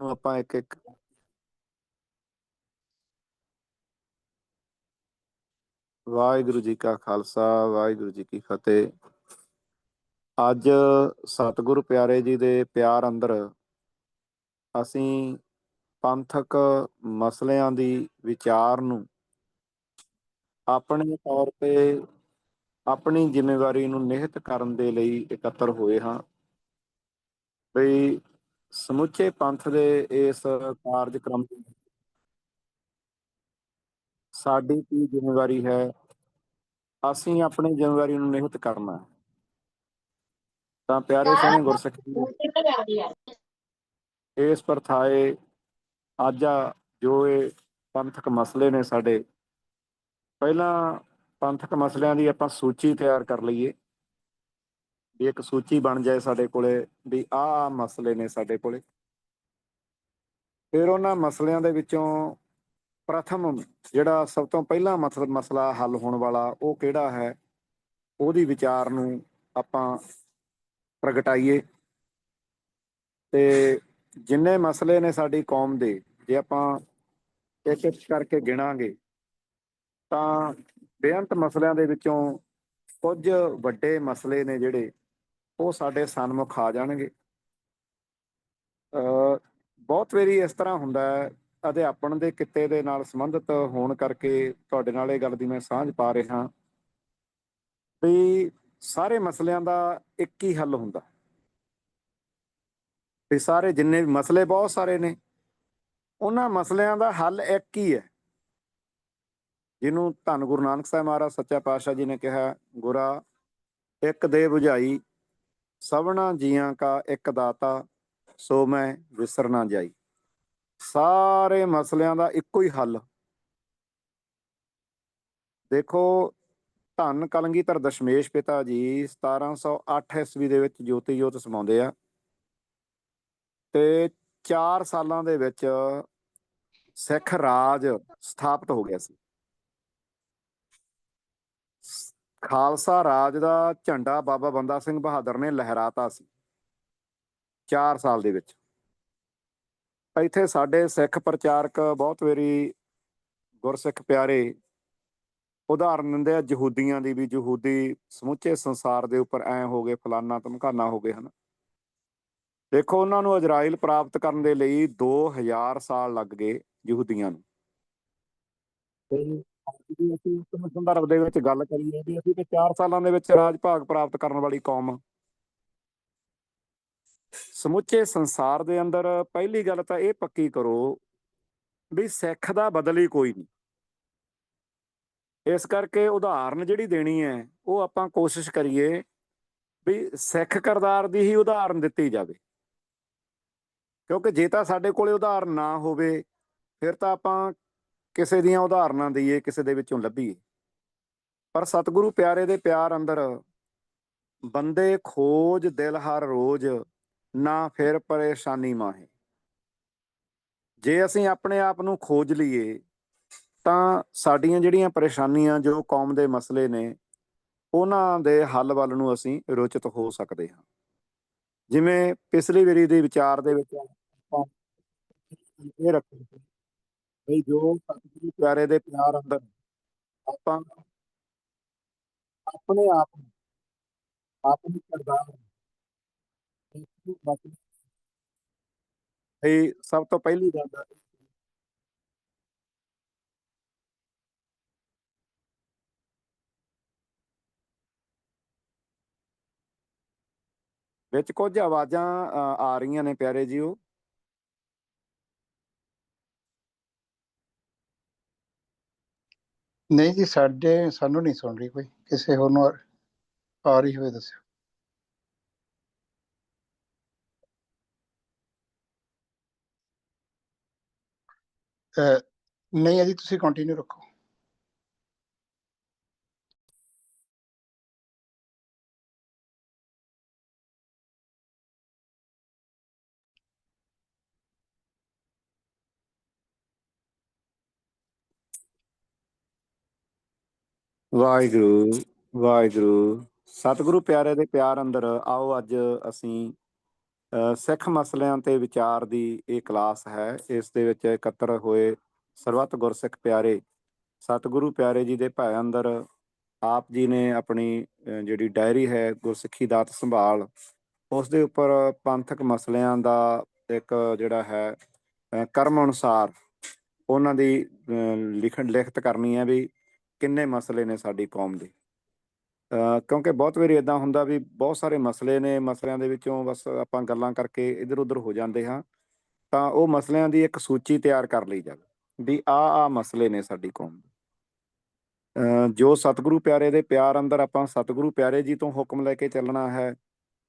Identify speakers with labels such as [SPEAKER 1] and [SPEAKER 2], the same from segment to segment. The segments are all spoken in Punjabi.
[SPEAKER 1] ਨੂੰ ਆਪਾਂ ਇੱਕ ਇੱਕ ਵਾਹਿਗੁਰੂ ਜੀ ਕਾ ਖਾਲਸਾ, ਵਾਹਿਗੁਰੂ ਜੀ ਕੀ ਫਤਿਹ। ਅੱਜ ਸਤਿਗੁਰ ਪਿਆਰੇ ਜੀ ਦੇ ਪਿਆਰ ਅੰਦਰ ਅਸੀਂ ਪੰਥਕ ਮਸਲਿਆਂ ਦੀ ਵਿਚਾਰ ਨੂੰ ਆਪਣੇ ਤੌਰ ਤੇ ਆਪਣੀ ਜ਼ਿੰਮੇਵਾਰੀ ਨੂੰ ਨਿਹਤ ਕਰਨ ਦੇ ਲਈ ਇਕੱਤਰ ਹੋਏ ਹਾਂ। ਬਈ ਸਮੁੱਚੇ ਪੰਥ ਦੇ ਇਸ ਕਾਰਜਕ੍ਰਮ ਸਾਡੀ ਕੀ ਜ਼ਿੰਮੇਵਾਰੀ ਹੈ? ਅਸੀਂ ਆਪਣੀ ਜ਼ਿੰਮੇਵਾਰੀ ਨੂੰ ਨਿਹਿਤ ਕਰਨਾ ਹੈ। ਤਾਂ ਪਿਆਰੇ ਸੋਹਣੇ ਗੁਰਸਿੱਖ ਇਸ ਪਰਥਾਏ ਅੱਜ ਆ ਜੋ ਇਹ ਪੰਥਕ ਮਸਲੇ ਨੇ ਸਾਡੇ ਪਹਿਲਾਂ ਪੰਥਕ ਮਸਲਿਆਂ ਦੀ ਆਪਾਂ ਸੂਚੀ ਤਿਆਰ ਕਰ ਲਈਏ। ਵੀ ਇੱਕ ਸੂਚੀ ਬਣ ਜਾਏ ਸਾਡੇ ਕੋਲੇ ਵੀ ਆਹ ਮਸਲੇ ਨੇ ਸਾਡੇ ਕੋਲੇ। ਫਿਰ ਉਹਨਾਂ ਮਸਲਿਆਂ ਦੇ ਵਿੱਚੋਂ ਪ੍ਰਥਮ ਜਿਹੜਾ ਸਭ ਤੋਂ ਪਹਿਲਾ ਮਸਲ ਮਸਲਾ ਹੱਲ ਹੋਣ ਵਾਲਾ ਉਹ ਕਿਹੜਾ ਹੈ, ਉਹਦੀ ਵਿਚਾਰ ਨੂੰ ਆਪਾਂ ਪ੍ਰਗਟਾਈਏ। ਤੇ ਜਿੰਨੇ ਮਸਲੇ ਨੇ ਸਾਡੀ ਕੌਮ ਦੇ, ਜੇ ਆਪਾਂ ਇੱਕ ਇੱਕ ਕਰਕੇ ਗਿਣਾਂਗੇ, ਤਾਂ ਬੇਅੰਤ ਮਸਲਿਆਂ ਦੇ ਵਿੱਚੋਂ ਕੁਝ ਵੱਡੇ ਮਸਲੇ ਨੇ ਜਿਹੜੇ ਉਹ ਸਾਡੇ ਸਨਮੁਖ ਆ ਜਾਣਗੇ। ਬਹੁਤ ਵਾਰੀ ਇਸ ਤਰ੍ਹਾਂ ਹੁੰਦਾ ਹੈ, ਅਧਿਆਪਨ ਦੇ ਕਿੱਤੇ ਦੇ ਨਾਲ ਸੰਬੰਧਿਤ ਹੋਣ ਕਰਕੇ ਤੁਹਾਡੇ ਨਾਲ ਇਹ ਗੱਲ ਦੀ ਮੈਂ ਸਾਂਝ ਪਾ ਰਿਹਾ ਵੀ ਸਾਰੇ ਮਸਲਿਆਂ ਦਾ ਇੱਕ ਹੀ ਹੱਲ ਹੁੰਦਾ। ਵੀ ਸਾਰੇ ਜਿੰਨੇ ਵੀ ਮਸਲੇ ਬਹੁਤ ਸਾਰੇ ਨੇ, ਉਹਨਾਂ ਮਸਲਿਆਂ ਦਾ ਹੱਲ ਇੱਕ ਹੀ ਹੈ। ਜਿਹਨੂੰ ਧੰਨ ਗੁਰੂ ਨਾਨਕ ਸਾਹਿਬ ਮਹਾਰਾਜ ਸੱਚਾ ਪਾਤਸ਼ਾਹ ਜੀ ਨੇ ਕਿਹਾ, ਗੁਰਾ ਇੱਕ ਦੇ ਬੁਝਾਈ ਸਭਨਾ ਜੀਆਂ ਕਾ ਇੱਕ ਦਾਤਾ, ਸੋ ਮੈਂ ਵਿਸਰ ਨਾ ਜਾਈ। ਸਾਰੇ ਮਸਲਿਆਂ ਦਾ ਇੱਕੋ ਹੀ ਹੱਲ। ਦੇਖੋ, ਧੰਨ ਕਲੰਗੀਧਰ ਦਸ਼ਮੇਸ਼ ਪਿਤਾ ਜੀ 1708 ਈਸਵੀ ਦੇ ਵਿੱਚ ਜੋਤੀ ਜੋਤ ਸਮਾਉਂਦੇ ਆ ਤੇ 4 ਸਾਲਾਂ ਦੇ ਵਿੱਚ ਸਿੱਖ ਰਾਜ ਸਥਾਪਿਤ ਹੋ ਗਿਆ ਸੀ। ਖਾਲਸਾ ਰਾਜ ਦਾ ਝੰਡਾ ਬਾਬਾ ਬੰਦਾ ਸਿੰਘ ਬਹਾਦਰ ਨੇ ਲਹਿਰਾਤਾ ਸੀ 4 ਸਾਲ ਦੇ ਵਿੱਚ। ਇੱਥੇ ਸਾਡੇ ਸਿੱਖ ਪ੍ਰਚਾਰਕ ਬਹੁਤ ਵਾਰੀ ਗੁਰਸਿੱਖ ਪਿਆਰੇ ਉਦਾਹਰਨ ਦਿੰਦੇ ਆ, ਯਹੂਦੀਆਂ ਦੀ ਵੀ, ਯਹੂਦੀ ਸਮੁੱਚੇ ਸੰਸਾਰ ਦੇ ਉੱਪਰ ਐ ਹੋ ਗਏ, ਫਲਾਨਾ ਧਮਕਾਨਾ ਹੋ ਗਏ ਹਨ। ਦੇਖੋ, ਉਹਨਾਂ ਨੂੰ ਇਜ਼ਰਾਈਲ ਪ੍ਰਾਪਤ ਕਰਨ ਦੇ ਲਈ 2000 ਸਾਲ ਲੱਗ ਗਏ ਯਹੂਦੀਆਂ ਨੂੰ। ਜੇ ਅਸੀਂ ਉਸ ਸੰਦਰਭ ਦੇ ਵਿੱਚ ਗੱਲ ਕਰੀਏ ਵੀ ਅਸੀਂ ਤੇ 4 ਸਾਲਾਂ ਦੇ ਵਿੱਚ ਰਾਜ ਭਾਗ ਪ੍ਰਾਪਤ ਕਰਨ ਵਾਲੀ ਕੌਮ ਸਮੁੱਚੇ ਸੰਸਾਰ ਦੇ ਅੰਦਰ ਪਹਿਲੀ ਗੱਲ ਤਾਂ ਇਹ ਪੱਕੀ ਕਰੋ ਵੀ ਸਿੱਖ ਦਾ ਬਦਲੀ ਕੋਈ ਨਹੀਂ। ਇਸ ਕਰਕੇ ਉਦਾਹਰਨ ਜਿਹੜੀ ਦੇਣੀ ਹੈ, ਉਹ ਆਪਾਂ ਕੋਸ਼ਿਸ਼ ਕਰੀਏ ਵੀ ਸਿੱਖ ਕਰਦਾਰ ਦੀ ਹੀ ਉਦਾਹਰਨ ਦਿੱਤੀ ਜਾਵੇ। ਕਿਉਂਕਿ ਜੇ ਤਾਂ ਸਾਡੇ ਕੋਲੇ ਉਦਾਹਰਨ ਨਾ ਹੋਵੇ, ਫਿਰ ਤਾਂ ਆਪਾਂ ਕਿਸੇ ਦੀਆਂ ਉਦਾਹਰਨਾਂ ਦਈਏ, ਕਿਸੇ ਦੇ ਵਿੱਚੋਂ ਲੱਭੀਏ। ਪਰ ਸਤਿਗੁਰੂ ਪਿਆਰੇ ਦੇ ਪਿਆਰ ਅੰਦਰ ਬੰਦੇ ਖੋਜ ਦਿਲ ਹਰ ਰੋਜ਼, ਨਾ ਫਿਰ ਪਰੇਸ਼ਾਨੀ ਮਾਹੇ। ਜੇ ਅਸੀਂ ਆਪਣੇ ਆਪ ਨੂੰ ਖੋਜ ਲਈਏ, ਤਾਂ ਸਾਡੀਆਂ ਜਿਹੜੀਆਂ ਪਰੇਸ਼ਾਨੀਆਂ, ਜੋ ਕੌਮ ਦੇ ਮਸਲੇ ਨੇ, ਉਹਨਾਂ ਦੇ ਹੱਲ ਵੱਲ ਨੂੰ ਅਸੀਂ ਰੁਚਿਤ ਹੋ ਸਕਦੇ ਹਾਂ। ਜਿਵੇਂ ਪਿਛਲੀ ਵਾਰੀ ਦੇ ਵਿਚਾਰ ਦੇ ਵਿੱਚ ਆਪਾਂ ਇਹ ਰੱਖਿਆ ਵੀ ਜੋ ਸਤਿਗੁਰੂ ਪਿਆਰੇ ਦੇ ਪਿਆਰ ਅੰਦਰ ਆਪਾਂ ਆਪਣੇ ਆਪ ਨੂੰ ਆਪਣੇ ਕਿਰਦਾਰ ਇਹ ਸਭ ਤੋਂ ਪਹਿਲੀ ਗੱਲ ਹੈ ਵਿੱਚ ਕੁਝ ਆਵਾਜ਼ਾਂ ਆ ਰਹੀਆਂ ਨੇ ਪਿਆਰੇ ਜੀਓ।
[SPEAKER 2] ਨਹੀਂ ਜੀ, ਸਾਡੇ, ਸਾਨੂੰ ਨਹੀਂ ਸੁਣ ਰਹੀ ਕੋਈ। ਕਿਸੇ ਹੋਰ ਨੂੰ ਆ- ਰਹੀ ਹੋਵੇ ਦੱਸਿਓ। ਨਹੀਂ ਹੈ ਜੀ, ਤੁਸੀਂ ਕੰਟੀਨਿਊ ਰੱਖੋ।
[SPEAKER 1] ਵਾਹਿਗੁਰੂ ਵਾਹਿਗੁਰੂ। ਸਤਿਗੁਰੂ ਪਿਆਰੇ ਦੇ ਪਿਆਰ ਅੰਦਰ ਆਓ ਅੱਜ ਅਸੀਂ ਅ, ਸਿੱਖ ਮਸਲਿਆਂ ਤੇ ਵਿਚਾਰ ਦੀ ਇਹ ਕਲਾਸ ਹੈ। ਇਸ ਦੇ ਵਿੱਚ ਇਕੱਤਰ ਹੋਏ ਸਰਬੱਤ ਗੁਰਸਿੱਖ ਪਿਆਰੇ। ਸਤਿਗੁਰੂ ਪਿਆਰੇ ਜੀ ਦੇ ਭੈ ਅੰਦਰ ਆਪ ਜੀ ਨੇ ਆਪਣੀ ਅ, ਜਿਹੜੀ ਡਾਇਰੀ ਹੈ ਗੁਰਸਿੱਖੀ ਦਾਤ ਸੰਭਾਲ ਉਸ ਦੇ ਉੱਪਰ ਪੰਥਕ ਮਸਲਿਆਂ ਦਾ ਇੱਕ ਜਿਹੜਾ ਹੈ ਅ, ਕਰਮ ਅਨੁਸਾਰ ਉਹਨਾਂ ਦੀ ਅ, ਲਿਖਣ ਲਿਖਤ ਕਰਨੀ ਹੈ ਵੀ ਕਿੰਨੇ ਮਸਲੇ ਨੇ ਸਾਡੀ ਕੌਮ ਦੇ? ਅ, ਕਿਉਂਕਿ ਬਹੁਤ ਵਾਰੀ ਇਦਾਂ ਹੁੰਦਾ ਵੀ ਬਹੁਤ ਸਾਰੇ ਮਸਲੇ ਨੇ ਮਸਲਿਆਂ ਦੇ ਵਿੱਚੋਂ ਬਸ ਆਪਾਂ ਗੱਲਾਂ ਕਰਕੇ ਇੱਧਰ ਉੱਧਰ ਹੋ ਜਾਂਦੇ ਹਾਂ ਤਾਂ ਉਹ ਮਸਲਿਆਂ ਦੀ ਇੱਕ ਸੂਚੀ ਤਿਆਰ ਕਰ ਲਈ ਜਾਵੇ ਵੀ ਆ ਆ ਮਸਲੇ ਨੇ ਸਾਡੀ ਕੌਮ ਦੇ। ਅ, ਜੋ ਸਤਿਗੁਰੂ ਪਿਆਰੇ ਦੇ ਪਿਆਰ ਅੰਦਰ ਆਪਾਂ ਸਤਿਗੁਰੂ ਪਿਆਰੇ ਜੀ ਤੋਂ ਹੁਕਮ ਲੈ ਕੇ ਚੱਲਣਾ ਹੈ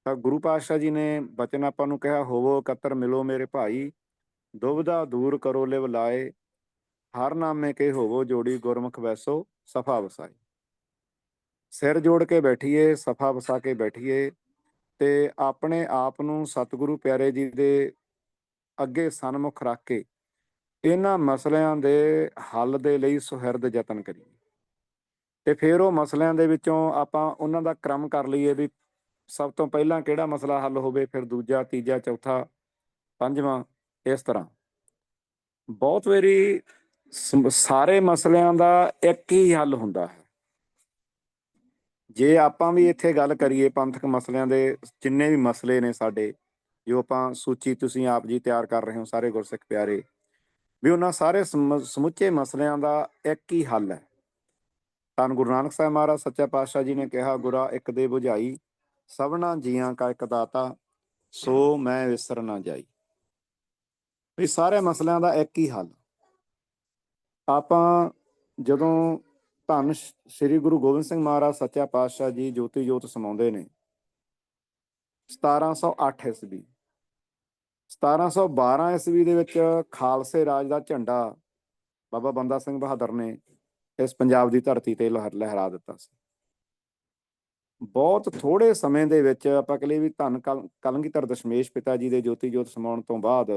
[SPEAKER 1] ਤਾਂ ਗੁਰੂ ਪਾਤਸ਼ਾਹ ਜੀ ਨੇ ਬਚਨ ਆਪਾਂ ਨੂੰ ਕਿਹਾ ਹੋਵੋ ਇਕੱਤਰ ਮਿਲੋ ਮੇਰੇ ਭਾਈ ਦੁਬਦਾ ਦੂਰ ਕਰੋ ਲਿਵ ਲਾਏ ਹਰ ਨਾਮੇ ਕੇ ਹੋਵੋ ਜੋੜੀ ਗੁਰਮੁਖ ਵੈਸੋ ਸਫਾ ਵਸਾਈ। ਸਿਰ ਜੋੜ ਕੇ ਬੈਠੀਏ, ਸਫਾ ਵਸਾ ਕੇ ਬੈਠੀਏ, ਤੇ ਆਪਣੇ ਆਪ ਨੂੰ ਸਤਿਗੁਰੂ ਪਿਆਰੇ ਜੀ ਦੇ ਅੱਗੇ ਸਨਮੁਖ ਰੱਖ ਕੇ ਇਹਨਾਂ ਮਸਲਿਆਂ ਦੇ ਹੱਲ ਦੇ ਲਈ ਸੁਹਿਰਦ ਯਤਨ ਕਰੀਏ। ਤੇ ਫਿਰ ਉਹ ਮਸਲਿਆਂ ਦੇ ਵਿੱਚੋਂ ਆਪਾਂ ਉਹਨਾਂ ਦਾ ਕ੍ਰਮ ਕਰ ਲਈਏ ਵੀ ਸਭ ਤੋਂ ਪਹਿਲਾਂ ਕਿਹੜਾ ਮਸਲਾ ਹੱਲ ਹੋਵੇ, ਫਿਰ ਦੂਜਾ, ਤੀਜਾ, ਚੌਥਾ, ਪੰਜਵਾਂ, ਇਸ ਤਰ੍ਹਾਂ। ਬਹੁਤ ਵਾਰੀ ਸਾਰੇ ਮਸਲਿਆਂ ਦਾ ਇੱਕ ਹੀ ਹੱਲ ਹੁੰਦਾ ਹੈ। ਜੇ ਆਪਾਂ ਵੀ ਇੱਥੇ ਗੱਲ ਕਰੀਏ ਪੰਥਕ ਮਸਲਿਆਂ ਦੇ, ਜਿੰਨੇ ਵੀ ਮਸਲੇ ਨੇ ਸਾਡੇ, ਜੋ ਆਪਾਂ ਸੂਚੀ ਤੁਸੀਂ ਆਪ ਜੀ ਤਿਆਰ ਕਰ ਰਹੇ ਹੋ ਸਾਰੇ ਗੁਰਸਿੱਖ ਪਿਆਰੇ, ਵੀ ਉਹਨਾਂ ਸਾਰੇ ਸਮੁੱਚੇ ਮਸਲਿਆਂ ਦਾ ਇੱਕ ਹੀ ਹੱਲ ਹੈ। ਧੰਨ ਗੁਰੂ ਨਾਨਕ ਸਾਹਿਬ ਮਹਾਰਾਜ, ਸੱਚਾ ਪਾਤਸ਼ਾਹ ਜੀ ਨੇ ਕਿਹਾ, ਗੁਰਾ ਇੱਕ ਦੇ 부ਝਾਈ ਸਭਨਾ ਜੀਆਂ ਕਾ ਇੱਕ ਦਾਤਾ, ਸੋ ਮੈਂ ਵਿਸਰ ਨਾ ਜਾਈ। ਵੀ ਸਾਰੇ ਮਸਲਿਆਂ ਦਾ ਇੱਕ ਹੀ ਹੱਲ। ਆਪਾਂ ਜਦੋਂ ਧੰਨ ਸ੍ਰੀ ਗੁਰੂ ਗੋਬਿੰਦ ਸਿੰਘ ਮਹਾਰਾਜ ਸੱਚਾ ਪਾਤਸ਼ਾਹ ਜੀ ਜੋਤੀ ਜੋਤ ਸਮਾਉਂਦੇ ਨੇ 1708 ਈਸਵੀ 1712 ਈਸਵੀ ਦੇ ਵਿੱਚ ਖਾਲਸੇ ਰਾਜ ਦਾ ਝੰਡਾ ਬਾਬਾ ਬੰਦਾ ਸਿੰਘ ਬਹਾਦਰ ਨੇ ਇਸ ਪੰਜਾਬ ਦੀ ਧਰਤੀ ਤੇ ਲਹਿਰ, ਲਹਿਰਾ ਦਿੱਤਾ ਸੀ। ਬਹੁਤ ਥੋੜੇ ਸਮੇਂ ਦੇ ਵਿੱਚ ਆਪਾਂ ਕਹ ਲਈਏ ਵੀ ਧੰਨ ਕਲ- ਕਲਗੀਧਰ ਦਸ਼ਮੇਸ਼ ਪਿਤਾ ਜੀ ਦੇ ਜੋਤੀ ਜੋਤ ਸਮਾਉਣ ਤੋਂ ਬਾਅਦ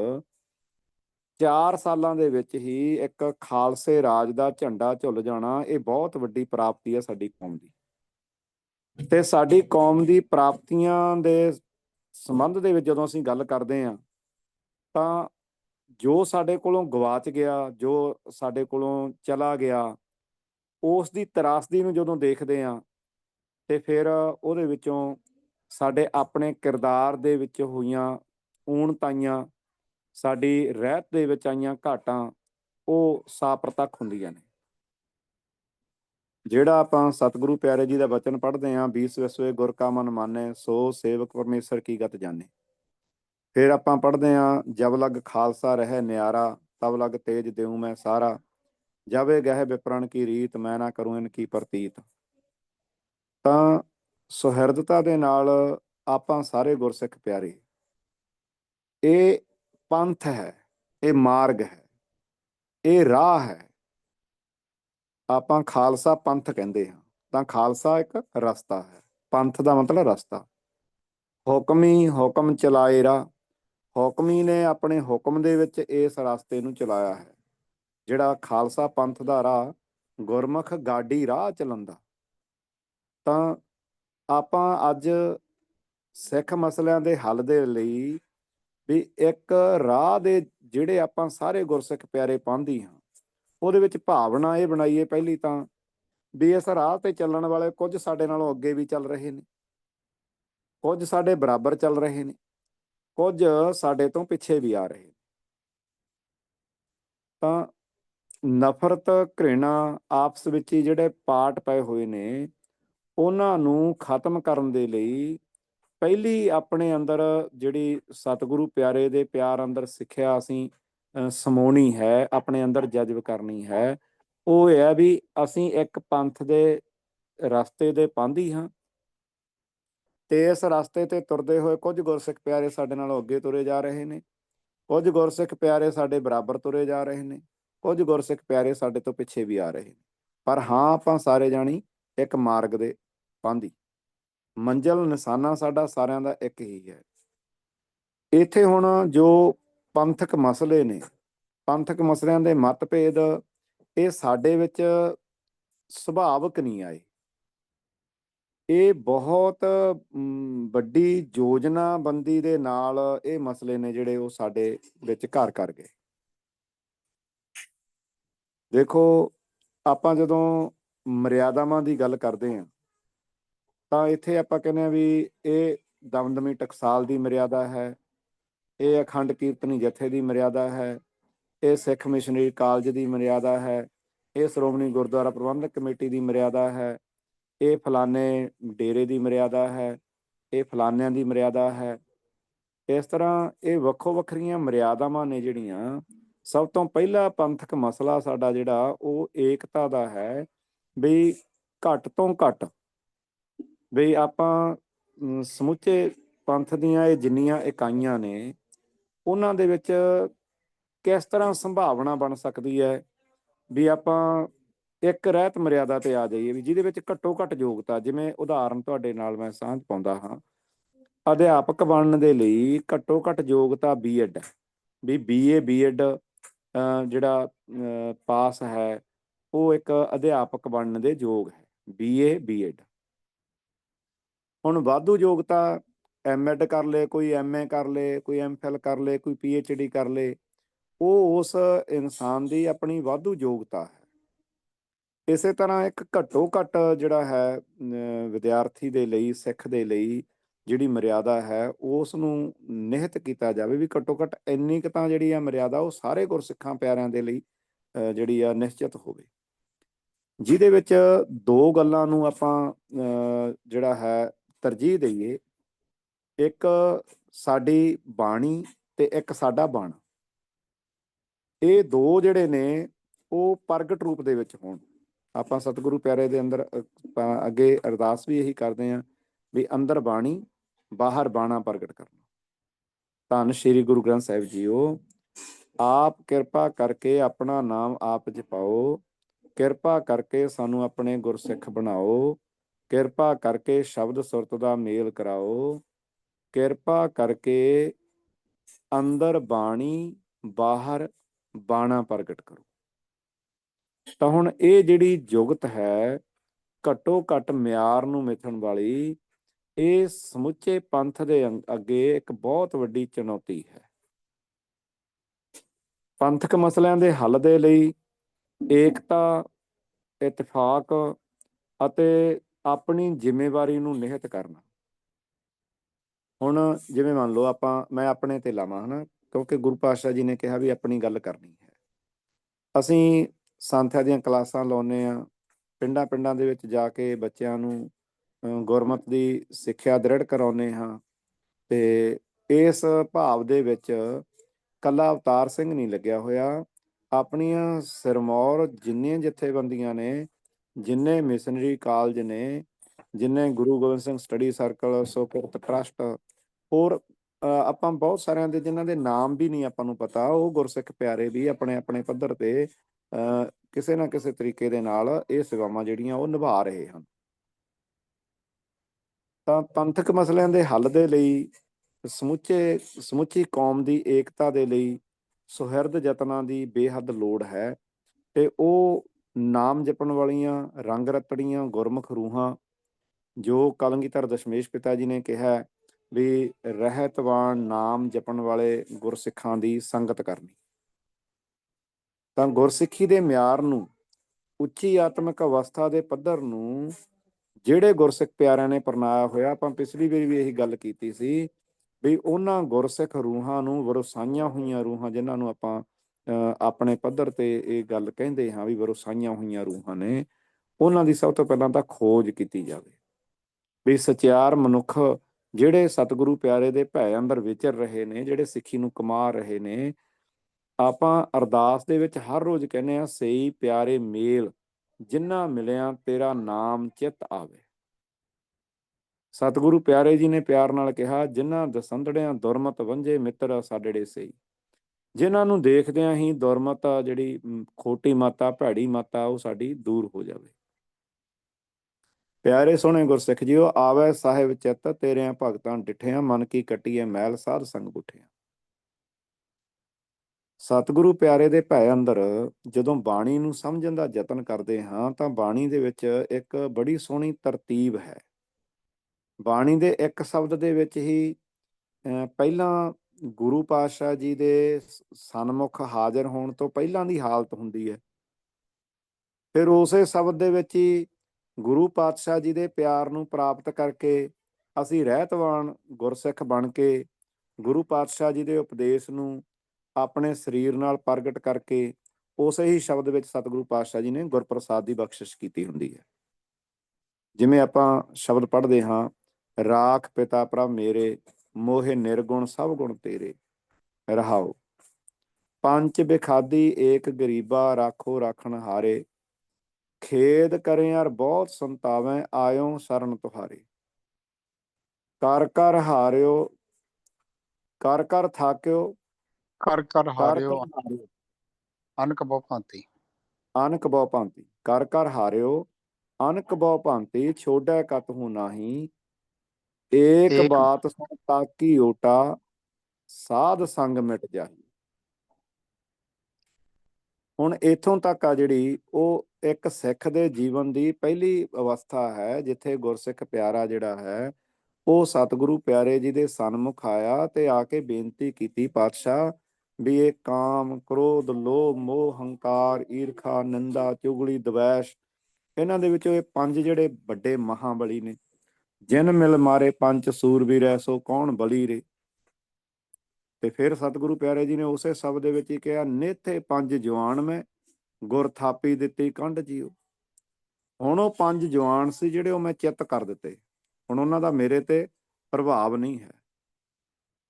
[SPEAKER 1] 4 ਸਾਲਾਂ ਦੇ ਵਿੱਚ ਹੀ ਇੱਕ ਖਾਲਸੇ ਰਾਜ ਦਾ ਝੰਡਾ ਝੁੱਲ ਜਾਣਾ, ਇਹ ਬਹੁਤ ਵੱਡੀ ਪ੍ਰਾਪਤੀ ਹੈ ਸਾਡੀ ਕੌਮ ਦੀ। ਤੇ ਸਾਡੀ ਕੌਮ ਦੀ ਪ੍ਰਾਪਤੀਆਂ ਦੇ ਸੰਬੰਧ ਦੇ ਵਿੱਚ ਜਦੋਂ ਅਸੀਂ ਗੱਲ ਕਰਦੇ ਹਾਂ, ਤਾਂ ਜੋ ਸਾਡੇ ਕੋਲੋਂ ਗਵਾਚ ਗਿਆ, ਜੋ ਸਾਡੇ ਕੋਲੋਂ ਚਲਾ ਗਿਆ, ਉਸ ਦੀ ਤਰਾਸਦੀ ਨੂੰ ਜਦੋਂ ਦੇਖਦੇ ਹਾਂ, ਤੇ ਫਿਰ ਉਹਦੇ ਵਿੱਚੋਂ ਸਾਡੇ ਆਪਣੇ ਕਿਰਦਾਰ ਦੇ ਵਿੱਚ ਹੋਈਆਂ ਊਣਤਾਈਆਂ ਸਾਡੀ ਰਹਿਤ ਦੇ ਵਿੱਚ ਆਈਆਂ ਘਾਟਾਂ ਉਹ ਸਾਫ਼ ਪ੍ਰਤੱਖ ਹੁੰਦੀਆਂ ਨੇ। ਜਿਹੜਾ ਆਪਾਂ ਸਤਿਗੁਰੂ ਪਿਆਰੇ ਜੀ ਦਾ ਬਚਨ ਪੜ੍ਹਦੇ ਆਂ 20 ਵਿਸਵੇ ਗੁਰ ਕਾ ਮਨ ਮਾਨੇ, ਸੋ ਸੇਵਕ ਪਰਮੇਸ਼ਰ ਕੀ ਗਤ ਜਾਣੇ। ਫਿਰ ਆਪਾਂ ਪੜ੍ਹਦੇ ਆਂ ਜਬ ਲਗ ਖਾਲਸਾ ਰਹਿ ਨਿਆਰਾ, ਤਬ ਲਗ ਤੇਜ ਦੇਉ ਮੈਂ ਸਾਰਾ। ਜਾਵੇ ਗਹਿ ਵਿਪਰਣ ਕੀ ਰੀਤ, ਮੈਂ ਨਾ ਕਰੂੰ ਇਨ ਕੀ ਪ੍ਰਤੀਤ। ਤਾਂ ਸੁਹਿਰਦਤਾ ਦੇ ਨਾਲ ਆਪਾਂ ਸਾਰੇ ਗੁਰਸਿੱਖ ਪਿਆਰੇ। ਇਹ ਪੰਥ ਹੈ, ਇਹ ਮਾਰਗ ਹੈ, ਇਹ ਰਾਹ ਹੈ। ਆਪਾਂ ਖਾਲਸਾ ਪੰਥ ਕਹਿੰਦੇ ਹਾਂ, ਤਾਂ ਖਾਲਸਾ ਇੱਕ ਰਸਤਾ ਹੈ। ਪੰਥ ਦਾ ਮਤਲਬ ਰਸਤਾ। ਹੁਕਮੀ ਹੁਕਮ ਚਲਾਏ ਰਾ ਹੁਕਮੀ ਨੇ ਆਪਣੇ ਹੁਕਮ ਦੇ ਵਿੱਚ ਇਸ ਰਸਤੇ ਨੂੰ ਚਲਾਇਆ ਹੈ, ਜਿਹੜਾ ਖਾਲਸਾ ਪੰਥ ਦਾ ਰਾਹ, ਗੁਰਮੁਖ ਗਾਡੀ ਰਾਹ ਚਲੰਦਾ ਤਾਂ ਆਪਾਂ ਅੱਜ ਸਿੱਖ ਮਸਲਿਆਂ ਦੇ ਹੱਲ ਦੇ ਲਈ ਵੀ ਇੱਕ ਰਾਹ ਦੇ ਜਿਹੜੇ ਆਪਾਂ ਸਾਰੇ ਗੁਰਸਿੱਖ ਪਿਆਰੇ ਪਾਉਂਦੀ ਹਾਂ, ਉਹਦੇ ਵਿੱਚ ਭਾਵਨਾ ਇਹ ਬਣਾਈਏ ਪਹਿਲੀ ਤਾਂ ਵੀ ਇਸ ਰਾਹ ਤੇ ਚੱਲਣ ਵਾਲੇ ਕੁਝ ਸਾਡੇ ਨਾਲੋਂ ਅੱਗੇ ਵੀ ਚੱਲ ਰਹੇ ਨੇ, ਕੁਝ ਸਾਡੇ ਬਰਾਬਰ ਚੱਲ ਰਹੇ ਨੇ, ਕੁਝ ਸਾਡੇ ਤੋਂ ਪਿੱਛੇ ਵੀ ਆ ਰਹੇ ਨੇ। ਤਾਂ ਨਫ਼ਰਤ, ਘ੍ਰਿਣਾ ਆਪਸ ਵਿੱਚ ਹੀ ਜਿਹੜੇ ਪਾਟ ਪਏ ਹੋਏ ਨੇ, ਉਹਨਾਂ ਨੂੰ ਖਤਮ ਕਰਨ ਦੇ ਲਈ ਪਹਿਲੀ ਆਪਣੇ ਅੰਦਰ ਜਿਹੜੀ ਸਤਿਗੁਰੂ ਪਿਆਰੇ ਦੇ ਪਿਆਰ ਅੰਦਰ ਸਿੱਖਿਆ ਅਸੀਂ ਅ, ਸਮਾਉਣੀ ਹੈ ਆਪਣੇ ਅੰਦਰ ਜਜ਼ਬ ਕਰਨੀ ਹੈ ਉਹ ਇਹ ਹੈ ਵੀ ਅਸੀਂ ਇੱਕ ਪੰਥ ਦੇ ਰਸਤੇ ਦੇ ਪਾਂਧੀ ਹਾਂ ਤੇ ਇਸ ਰਸਤੇ ਤੇ ਤੁਰਦੇ ਹੋਏ ਕੁਝ ਗੁਰਸਿੱਖ ਪਿਆਰੇ ਸਾਡੇ ਨਾਲੋਂ ਅੱਗੇ ਤੁਰੇ ਜਾ ਰਹੇ ਨੇ ਕੁਝ ਗੁਰਸਿੱਖ ਪਿਆਰੇ ਸਾਡੇ ਬਰਾਬਰ ਤੁਰੇ ਜਾ ਰਹੇ ਨੇ ਕੁਝ ਗੁਰਸਿੱਖ ਪਿਆਰੇ ਸਾਡੇ ਤੋਂ ਪਿੱਛੇ ਵੀ ਆ ਰਹੇ ਨੇ। ਪਰ ਹਾਂ ਆਪਾਂ ਸਾਰੇ ਜਾਣੀ ਇੱਕ ਮਾਰਗ ਦੇ ਪਾਂਧੀ ਮੰਜ਼ਲ ਨਿਸ਼ਾਨਾ ਸਾਡਾ ਸਾਰਿਆਂ ਦਾ ਇੱਕ ਹੀ ਹੈ। ਇੱਥੇ ਹੁਣ ਜੋ ਪੰਥਕ ਮਸਲੇ ਨੇ, ਪੰਥਕ ਮਸਲਿਆਂ ਦੇ ਮਤਭੇਦ, ਇਹ ਸਾਡੇ ਵਿੱਚ ਸੁਭਾਵਕ ਨਹੀਂ ਆਏ। ਇਹ ਬਹੁਤ ਵੱਡੀ ਯੋਜਨਾਬੰਦੀ ਦੇ ਨਾਲ ਇਹ ਮਸਲੇ ਨੇ ਜਿਹੜੇ ਉਹ ਸਾਡੇ ਵਿੱਚ ਘਰ ਕਰ ਗਏ। ਦੇਖੋ, ਆਪਾਂ ਜਦੋਂ ਮਰਿਆਦਾਵਾਂ ਦੀ ਗੱਲ ਕਰਦੇ ਹਾਂ ਤਾਂ ਇੱਥੇ ਆਪਾਂ ਕਹਿੰਦੇ ਆ ਵੀ ਇਹ ਦਮਦਮੀ ਟਕਸਾਲ ਦੀ ਮਰਿਆਦਾ ਹੈ, ਇਹ ਅਖੰਡ ਕੀਰਤਨੀ ਜਥੇ ਦੀ ਮਰਿਆਦਾ ਹੈ, ਇਹ ਸਿੱਖ ਮਿਸ਼ਨਰੀ ਕਾਲਜ ਦੀ ਮਰਿਆਦਾ ਹੈ, ਇਹ ਸ਼੍ਰੋਮਣੀ ਗੁਰਦੁਆਰਾ ਪ੍ਰਬੰਧਕ ਕਮੇਟੀ ਦੀ ਮਰਿਆਦਾ ਹੈ, ਇਹ ਫਲਾਣੇ ਡੇਰੇ ਦੀ ਮਰਿਆਦਾ ਹੈ, ਇਹ ਫਲਾਨਿਆਂ ਦੀ ਮਰਿਆਦਾ ਹੈ। ਇਸ ਤਰ੍ਹਾਂ ਇਹ ਵੱਖੋ ਵੱਖਰੀਆਂ ਮਰਿਆਦਾਵਾਂ ਨੇ ਜਿਹੜੀਆਂ, ਸਭ ਤੋਂ ਪਹਿਲਾ ਪੰਥਕ ਮਸਲਾ ਸਾਡਾ ਜਿਹੜਾ ਉਹ ਏਕਤਾ ਦਾ ਹੈ, ਵੀ ਘੱਟ ਤੋਂ ਘੱਟ ਵੀ ਆਪਾਂ ਸਮੁੱਚੇ ਪੰਥ ਦੀਆਂ ਇਹ ਜਿੰਨੀਆਂ ਇਕਾਈਆਂ ਨੇ, ਉਹਨਾਂ ਦੇ ਵਿੱਚ ਕਿਸ ਤਰ੍ਹਾਂ ਸੰਭਾਵਨਾ ਬਣ ਸਕਦੀ ਹੈ ਵੀ ਆਪਾਂ ਇੱਕ ਰਹਿਤ ਮਰਿਆਦਾ ਤੇ ਆ ਜਾਈਏ, ਵੀ ਜਿਹਦੇ ਵਿੱਚ ਘੱਟੋ ਘੱਟ ਯੋਗਤਾ, ਜਿਵੇਂ ਉਦਾਹਰਨ ਤੁਹਾਡੇ ਨਾਲ ਮੈਂ ਸਾਂਝ ਪਾਉਂਦਾ ਹਾਂ, ਅਧਿਆਪਕ ਬਣਨ ਦੇ ਲਈ ਘੱਟੋ ਘੱਟ ਯੋਗਤਾ ਬੀਐਡ ਵੀ ਬੀਏ ਬੀਐਡ ਜਿਹੜਾ ਪਾਸ ਹੈ, ਉਹ ਇੱਕ ਅਧਿਆਪਕ ਬਣਨ ਦੇ ਯੋਗ ਹੈ ਬੀਏ ਬੀਐਡ ਹੁਣ ਵਾਧੂ ਯੋਗਤਾ ਐਮਐਡ ਕਰ ਲੇ ਕੋਈ ਐਮਏ ਕਰ ਲੇ ਕੋਈ ਐਮਫਿਲ ਕਰ ਲੇ ਕੋਈ ਪੀਐਚਡੀ ਕਰ ਲੇ ਉਹ ਉਸ ਇਨਸਾਨ ਦੀ ਆਪਣੀ ਵਾਧੂ ਯੋਗਤਾ ਹੈ। ਇਸੇ ਤਰ੍ਹਾਂ ਇੱਕ ਘੱਟੋ ਘੱਟ ਜਿਹੜਾ ਹੈ ਵਿਦਿਆਰਥੀ ਦੇ ਲਈ ਸਿੱਖ ਦੇ ਲਈ ਜਿਹੜੀ ਮਰਿਆਦਾ ਹੈ ਉਸ ਨੂੰ ਨਿਹਤ ਕੀਤਾ ਜਾਵੇ ਵੀ ਘੱਟੋ ਘੱਟ ਇੰਨੀ ਕੁ ਤਾਂ ਜਿਹੜੀ ਆ ਮਰਿਆਦਾ ਉਹ ਸਾਰੇ ਗੁਰਸਿੱਖਾਂ ਪਿਆਰਿਆਂ ਦੇ ਲਈ ਅ, ਜਿਹੜੀ ਆ ਨਿਸ਼ਚਿਤ ਹੋਵੇ। ਜਿਹਦੇ ਵਿੱਚ ਦੋ ਗੱਲਾਂ ਨੂੰ ਆਪਾਂ ਅ, ਜਿਹੜਾ ਹੈ ਤਰਜੀਹ ਦਈਏ, ਇੱਕ ਸਾਡੀ ਬਾਣੀ ਤੇ ਇੱਕ ਸਾਡਾ ਬਾਣਾ। ਇਹ ਦੋ ਜਿਹੜੇ ਨੇ, ਉਹ ਪ੍ਰਗਟ ਰੂਪ ਦੇ ਵਿੱਚ ਹੋਣ। ਆਪਾਂ ਸਤਿਗੁਰੂ ਪਿਆਰੇ ਦੇ ਅੰਦਰ ਅੱਗੇ ਅਰਦਾਸ ਵੀ ਇਹੀ ਕਰਦੇ ਆਂ ਵੀ ਅੰਦਰ ਬਾਣੀ, ਬਾਹਰ ਬਾਣਾ ਪ੍ਰਗਟ ਕਰਨਾ। ਧੰਨ ਸ਼੍ਰੀ ਗੁਰੂ ਗ੍ਰੰਥ ਸਾਹਿਬ ਜੀਓ, ਆਪ ਕਿਰਪਾ ਕਰਕੇ ਆਪਣਾ ਨਾਮ ਆਪ ਜਪਾਓ, ਕਿਰਪਾ ਕਰਕੇ ਸਾਨੂੰ ਆਪਣੇ ਗੁਰਸਿੱਖ ਬਣਾਓ ਕਿਰਪਾ ਕਰਕੇ ਸ਼ਬਦ ਸੁਰਤ ਦਾ ਮੇਲ ਕਰਾਓ। ਕਿਰਪਾ ਕਰਕੇ ਅੰਦਰ ਬਾਣੀ ਬਾਹਰ ਬਾਣਾ ਪ੍ਰਗਟ ਕਰੋ। ਤਾਂ ਹੁਣ ਇਹ ਜਿਹੜੀ ਜੁਗਤ ਹੈ, ਘੱਟੋ ਘੱਟ ਮਿਆਰ ਨੂੰ ਮਿਥਣ ਵਾਲੀ, ਇਹ ਸਮੁੱਚੇ ਪੰਥ ਦੇ ਅੰਗ- ਅੱਗੇ ਇੱਕ ਬਹੁਤ ਵੱਡੀ ਚੁਣੌਤੀ ਹੈ। ਪੰਥਕ ਮਸਲਿਆਂ ਦੇ ਹੱਲ ਦੇ ਲਈ ਏਕਤਾ, ਇਤਫਾਕ ਅਤੇ ਆਪਣੀ ਜ਼ਿੰਮੇਵਾਰੀ ਨੂੰ ਨਿਹਤ ਕਰਨਾ। ਹੁਣ ਜਿਵੇਂ ਮੰਨ ਲਓ ਆਪਾਂ, ਮੈਂ ਆਪਣੇ ਤੇ ਲਾਵਾਂ ਹਨਾ, ਕਿਉਂਕਿ ਗੁਰੂ ਪਾਤਸ਼ਾਹ ਜੀ ਨੇ ਕਿਹਾ ਵੀ ਆਪਣੀ ਗੱਲ ਕਰਨੀ ਹੈ। ਅਸੀਂ ਸੰਥਿਆ ਦੀਆਂ ਕਲਾਸਾਂ ਲਾਉਨੇ ਆ ਪਿੰਡਾਂ ਪਿੰਡਾਂ ਦੇ ਵਿੱਚ ਜਾ ਕੇ ਬੱਚਿਆਂ ਨੂੰ ਗੁਰਮਤ ਦੀ ਸਿੱਖਿਆ ਦ੍ਰਿੜ ਕਰਾਉਨੇ ਹਾਂ ਤੇ ਇਸ ਭਾਵ ਦੇ ਵਿੱਚ ਕੱਲਾ ਅਵਤਾਰ ਸਿੰਘ ਨਹੀਂ ਲੱਗਿਆ ਹੋਇਆ। ਆਪਣੀਆਂ ਸਿਰਮੌਰ ਜਿੰਨੀਆਂ ਜਥੇਬੰਦੀਆਂ ਨੇ ਜਿੰਨੇ ਮਿਸ਼ਨਰੀ ਕਾਲਜ ਨੇ, ਜਿੰਨੇ Guru Gobind Singh study circle Sukrat trust, ਹੋਰ ਆਪਾਂ ਬਹੁਤ ਸਾਰਿਆਂ ਦੇ ਜਿਨ੍ਹਾਂ ਦੇ ਨਾਮ ਵੀ ਨਹੀਂ ਆਪਾਂ ਨੂੰ ਪਤਾ, ਉਹ ਗੁਰਸਿੱਖ ਪਿਆਰੇ ਵੀ ਆਪਣੇ ਆਪਣੇ ਪੱਧਰ ਤੇ ਕਿਸੇ ਨਾ ਕਿਸੇ ਤਰੀਕੇ ਦੇ ਨਾਲ ਇਹ ਸੇਵਾਵਾਂ ਜਿਹੜੀਆਂ ਉਹ ਨਿਭਾ ਰਹੇ ਹਨ। ਤਾਂ ਪੰਥਕ ਮਸਲਿਆਂ ਦੇ ਹੱਲ ਦੇ ਲਈ, ਸਮੁੱਚੇ, ਸਮੁੱਚੀ ਕੌਮ ਦੀ ਏਕਤਾ ਦੇ ਲਈ ਸੁਹਿਰਦ ਯਤਨਾਂ ਦੀ ਬੇਹੱਦ ਲੋੜ ਹੈ, ਤੇ ਉਹ ਨਾਮ ਜਪਣ ਵਾਲੀਆਂ, ਰੰਗ ਰਤੜੀਆਂ, ਗੁਰਮੁਖ ਰੂਹਾਂ, ਜੋ ਕਲੰਗੀਧਰ ਦਸ਼ਮੇਸ਼ ਪਿਤਾ ਜੀ ਨੇ ਕਿਹਾ ਵੀ ਰਹਿਤਵਾਨ ਨਾਮ ਜਪਣ ਵਾਲੇ ਗੁਰਸਿੱਖਾਂ ਦੀ ਸੰਗਤ ਕਰਨੀ। ਤਾਂ ਗੁਰਸਿੱਖੀ ਦੇ ਮਿਆਰ ਨੂੰ, ਉੱਚੀ ਆਤਮਿਕ ਅਵਸਥਾ ਦੇ ਪੱਧਰ ਨੂੰ ਜਿਹੜੇ ਗੁਰਸਿੱਖ ਪਿਆਰਿਆਂ ਨੇ ਪਰਨਾਇਆ ਹੋਇਆ, ਆਪਾਂ ਪਿਛਲੀ ਵਾਰੀ ਵੀ ਇਹੀ ਗੱਲ ਕੀਤੀ ਸੀ ਵੀ ਉਹਨਾਂ ਗੁਰਸਿੱਖ ਰੂਹਾਂ ਨੂੰ, ਵਰਸਾਈਆਂ ਹੋਈਆਂ ਰੂਹਾਂ, ਜਿਨ੍ਹਾਂ ਨੂੰ ਆਪਾਂ ਆਪਣੇ ਪੱਧਰ ਤੇ ਇਹ ਗੱਲ ਕਹਿੰਦੇ ਹਾਂ ਵੀ ਵਰਸਾਈਆਂ ਹੋਈਆਂ ਰੂਹਾਂ ਨੇ, ਉਹਨਾਂ ਦੀ ਸਭ ਤੋਂ ਪਹਿਲਾਂ ਤਾਂ ਖੋਜ ਕੀਤੀ ਜਾਵੇ। ਵੀ ਸਚਿਆਰ ਮਨੁੱਖ ਜਿਹੜੇ ਸਤਿਗੁਰੂ ਪਿਆਰੇ ਦੇ ਭੈ ਅੰਦਰ ਵਿਚਰ ਰਹੇ ਨੇ, ਜਿਹੜੇ ਸਿੱਖੀ ਨੂੰ ਕਮਾ ਰਹੇ ਨੇ, ਆਪਾਂ ਅਰਦਾਸ ਦੇ ਵਿੱਚ ਹਰ ਰੋਜ਼ ਕਹਿੰਦੇ ਆ ਸਹੀ ਪਿਆਰੇ ਮੇਲ ਜਿੰਨਾ ਮਿਲਿਆ ਤੇਰਾ ਨਾਮ ਚਿੱਤ ਆਵੇ। ਸਤਿਗੁਰੂ ਪਿਆਰੇ ਜੀ ਨੇ ਪਿਆਰ ਨਾਲ ਕਿਹਾ ਜਿਨ੍ਹਾਂ ਦਸੰਦੜਿਆਂ ਦੁਰਮਤ ਵੰਝੇ ਮਿੱਤਰ ਸਾਡੜੇ ਸਹੀ। ਜਿਨ੍ਹਾਂ ਨੂੰ ਦੇਖਦਿਆਂ ਹੀ ਦੁਰਮਤਾ ਜਿਹੜੀ ਖੋਟੀ ਮਾਤਾ, ਭੈੜੀ ਮਾਤਾ, ਉਹ ਸਾਡੀ ਦੂਰ ਹੋ ਜਾਵੇ। ਪਿਆਰੇ, ਸੋਹਣੇ ਗੁਰਸਿੱਖ ਜੀਓ, ਆਵੇ ਸਾਹਿਬ ਚਿੱਤ, ਤੇਰਿਆਂ ਭਗਤਾਂ ਡਿਠਿਆਂ, ਮਨ ਕੀ ਕੱਟੀਏ ਮੈਲ, ਸਾਧ ਸੰਗ ਬੁੱਠਿਆਂ ਸਤਿਗੁਰੂ ਪਿਆਰੇ ਦੇ ਭੈ ਅੰਦਰ, ਜਦੋਂ ਬਾਣੀ ਨੂੰ ਸਮਝਣ ਦਾ ਯਤਨ ਕਰਦੇ ਹਾਂ, ਤਾਂ ਬਾਣੀ ਦੇ ਵਿੱਚ ਇੱਕ ਬੜੀ ਸੋਹਣੀ ਤਰਤੀਬ ਹੈ। ਬਾਣੀ ਦੇ ਇੱਕ ਸ਼ਬਦ ਦੇ ਵਿੱਚ ਹੀ ਪਹਿਲਾਂ ਗੁਰੂ ਪਾਤਸ਼ਾਹ ਜੀ ਦੇ ਸਨਮੁਖ ਹਾਜ਼ਰ ਹੋਣ ਤੋਂ ਪਹਿਲਾਂ ਦੀ ਹਾਲਤ ਹੁੰਦੀ ਹੈ। ਫਿਰ ਉਸੇ ਸ਼ਬਦ ਦੇ ਵਿੱਚ ਹੀ ਗੁਰੂ ਪਾਤਸ਼ਾਹ ਜੀ ਦੇ ਪਿਆਰ ਨੂੰ ਪ੍ਰਾਪਤ ਕਰਕੇ ਅਸੀਂ ਰਹਿਤਵਾਨ ਗੁਰਸਿੱਖ ਬਣ ਕੇ ਗੁਰੂ ਪਾਤਸ਼ਾਹ ਜੀ ਦੇ ਉਪਦੇਸ਼ ਨੂੰ ਆਪਣੇ ਸਰੀਰ ਨਾਲ ਪ੍ਰਗਟ ਕਰਕੇ ਉਸੇ ਹੀ ਸ਼ਬਦ ਵਿੱਚ ਸਤਿਗੁਰੂ ਪਾਤਸ਼ਾਹ ਜੀ ਨੇ ਗੁਰਪ੍ਰਸਾਦ ਦੀ ਬਖਸ਼ਿਸ਼ ਕੀਤੀ ਹੁੰਦੀ ਹੈ। ਜਿਵੇਂ ਆਪਾਂ ਸ਼ਬਦ ਪੜ੍ਹਦੇ ਹਾਂ, ਰਾਖ ਪਿਤਾ ਪ੍ਰਭ ਮੇਰੇ ਮੋਹਿ ਨਿਰਗੁਣ ਸਭ ਗੁਣ ਤੇਰੇ ਰਹਾਓ। ਪੰਜ ਬਿਖਾਦੀ ਏਕ ਗਰੀਬਾ ਰਾਖੋ ਰਾਖਣ ਹਾਰੇ ਖੇਦ ਕਰੇ ਅਰ ਬਹੁਤ ਸੰਤਾਵੈ ਆਇਓ ਸਰਨ ਤੁਹਾਰੇ। ਕਰ ਕਰ ਹਾਰਿਓ ਕਰ ਕਰ ਥਾਕਿਓ
[SPEAKER 2] ਕਰ ਕਰ ਹਾਰਿਓ ਅਨਕ ਬਹੁ ਭਾਂਤੀ।
[SPEAKER 1] ਅਨਕ ਬਹੁ ਭਾਂਤੀ। ਕਰ ਕਰ ਹਾਰਿਓ ਅਨਕ ਬਹੁ ਭਾਂਤੀ ਛੋੜੈ ਕਤਹੂ ਨਾਹੀ
[SPEAKER 2] ਏਕ
[SPEAKER 1] ਬਾਤ ਸੁਣ ਤਾਕੀ ਓਟਾ ਸਾਧ ਸੰਗ ਮਿਟ ਜਾਹੀ। ਹੁਣ ਇਥੋਂ ਤੱਕ ਆ ਜਿਹੜੀ ਉਹ ਇੱਕ ਸਿੱਖ ਦੇ ਜੀਵਨ ਦੀ ਪਹਿਲੀ ਅਵਸਥਾ ਹੈ ਜਿੱਥੇ ਗੁਰਸਿੱਖ ਪਿਆਰਾ ਜਿਹੜਾ ਹੈ ਉਹ ਸਤਿਗੁਰੂ ਪਿਆਰੇ ਜੀ ਦੇ ਸਨਮੁਖ ਆਇਆ ਤੇ ਆ ਕੇ ਬੇਨਤੀ ਕੀਤੀ ਪਾਤਸ਼ਾਹ ਵੀ ਇਹ ਕਾਮ ਕ੍ਰੋਧ ਲੋਭ ਮੋਹ ਹੰਕਾਰ ਈਰਖਾ ਨਿੰਦਾ ਚੁਗਲੀ ਦਵੈਸ਼ ਇਹਨਾਂ ਦੇ ਵਿੱਚੋਂ ਇਹ ਪੰਜ ਜਿਹੜੇ ਵੱਡੇ ਮਹਾਬਲੀ ਨੇ। ਜਿਨ ਮਿਲ ਮਾਰੇ ਪੰਜ ਸੂਰਬੀਰ ਐਸੋ ਕੌਣ ਬਲੀ ਰੇ? ਤੇ ਫਿਰ ਸਤਿਗੁਰੂ ਪਿਆਰੇ ਜੀ ਨੇ ਉਸੇ ਸ਼ਬਦ ਦੇ ਵਿੱਚ ਹੀ ਕਿਹਾ, ਨੇਥੇ ਪੰਜ ਜਵਾਨ ਮੈਂ, ਗੁਰ ਥਾਪੀ ਦਿੱਤੀ ਕੰਢ ਜੀਓ। ਹੁਣ ਉਹ ਪੰਜ ਜਵਾਨ ਸੀ ਜਿਹੜੇ ਉਹ ਮੈਂ ਚਿੱਤ ਕਰ ਦਿੱਤੇ। ਹੁਣ ਉਹਨਾਂ ਦਾ ਮੇਰੇ ਤੇ ਪ੍ਰਭਾਵ ਨਹੀਂ ਹੈ।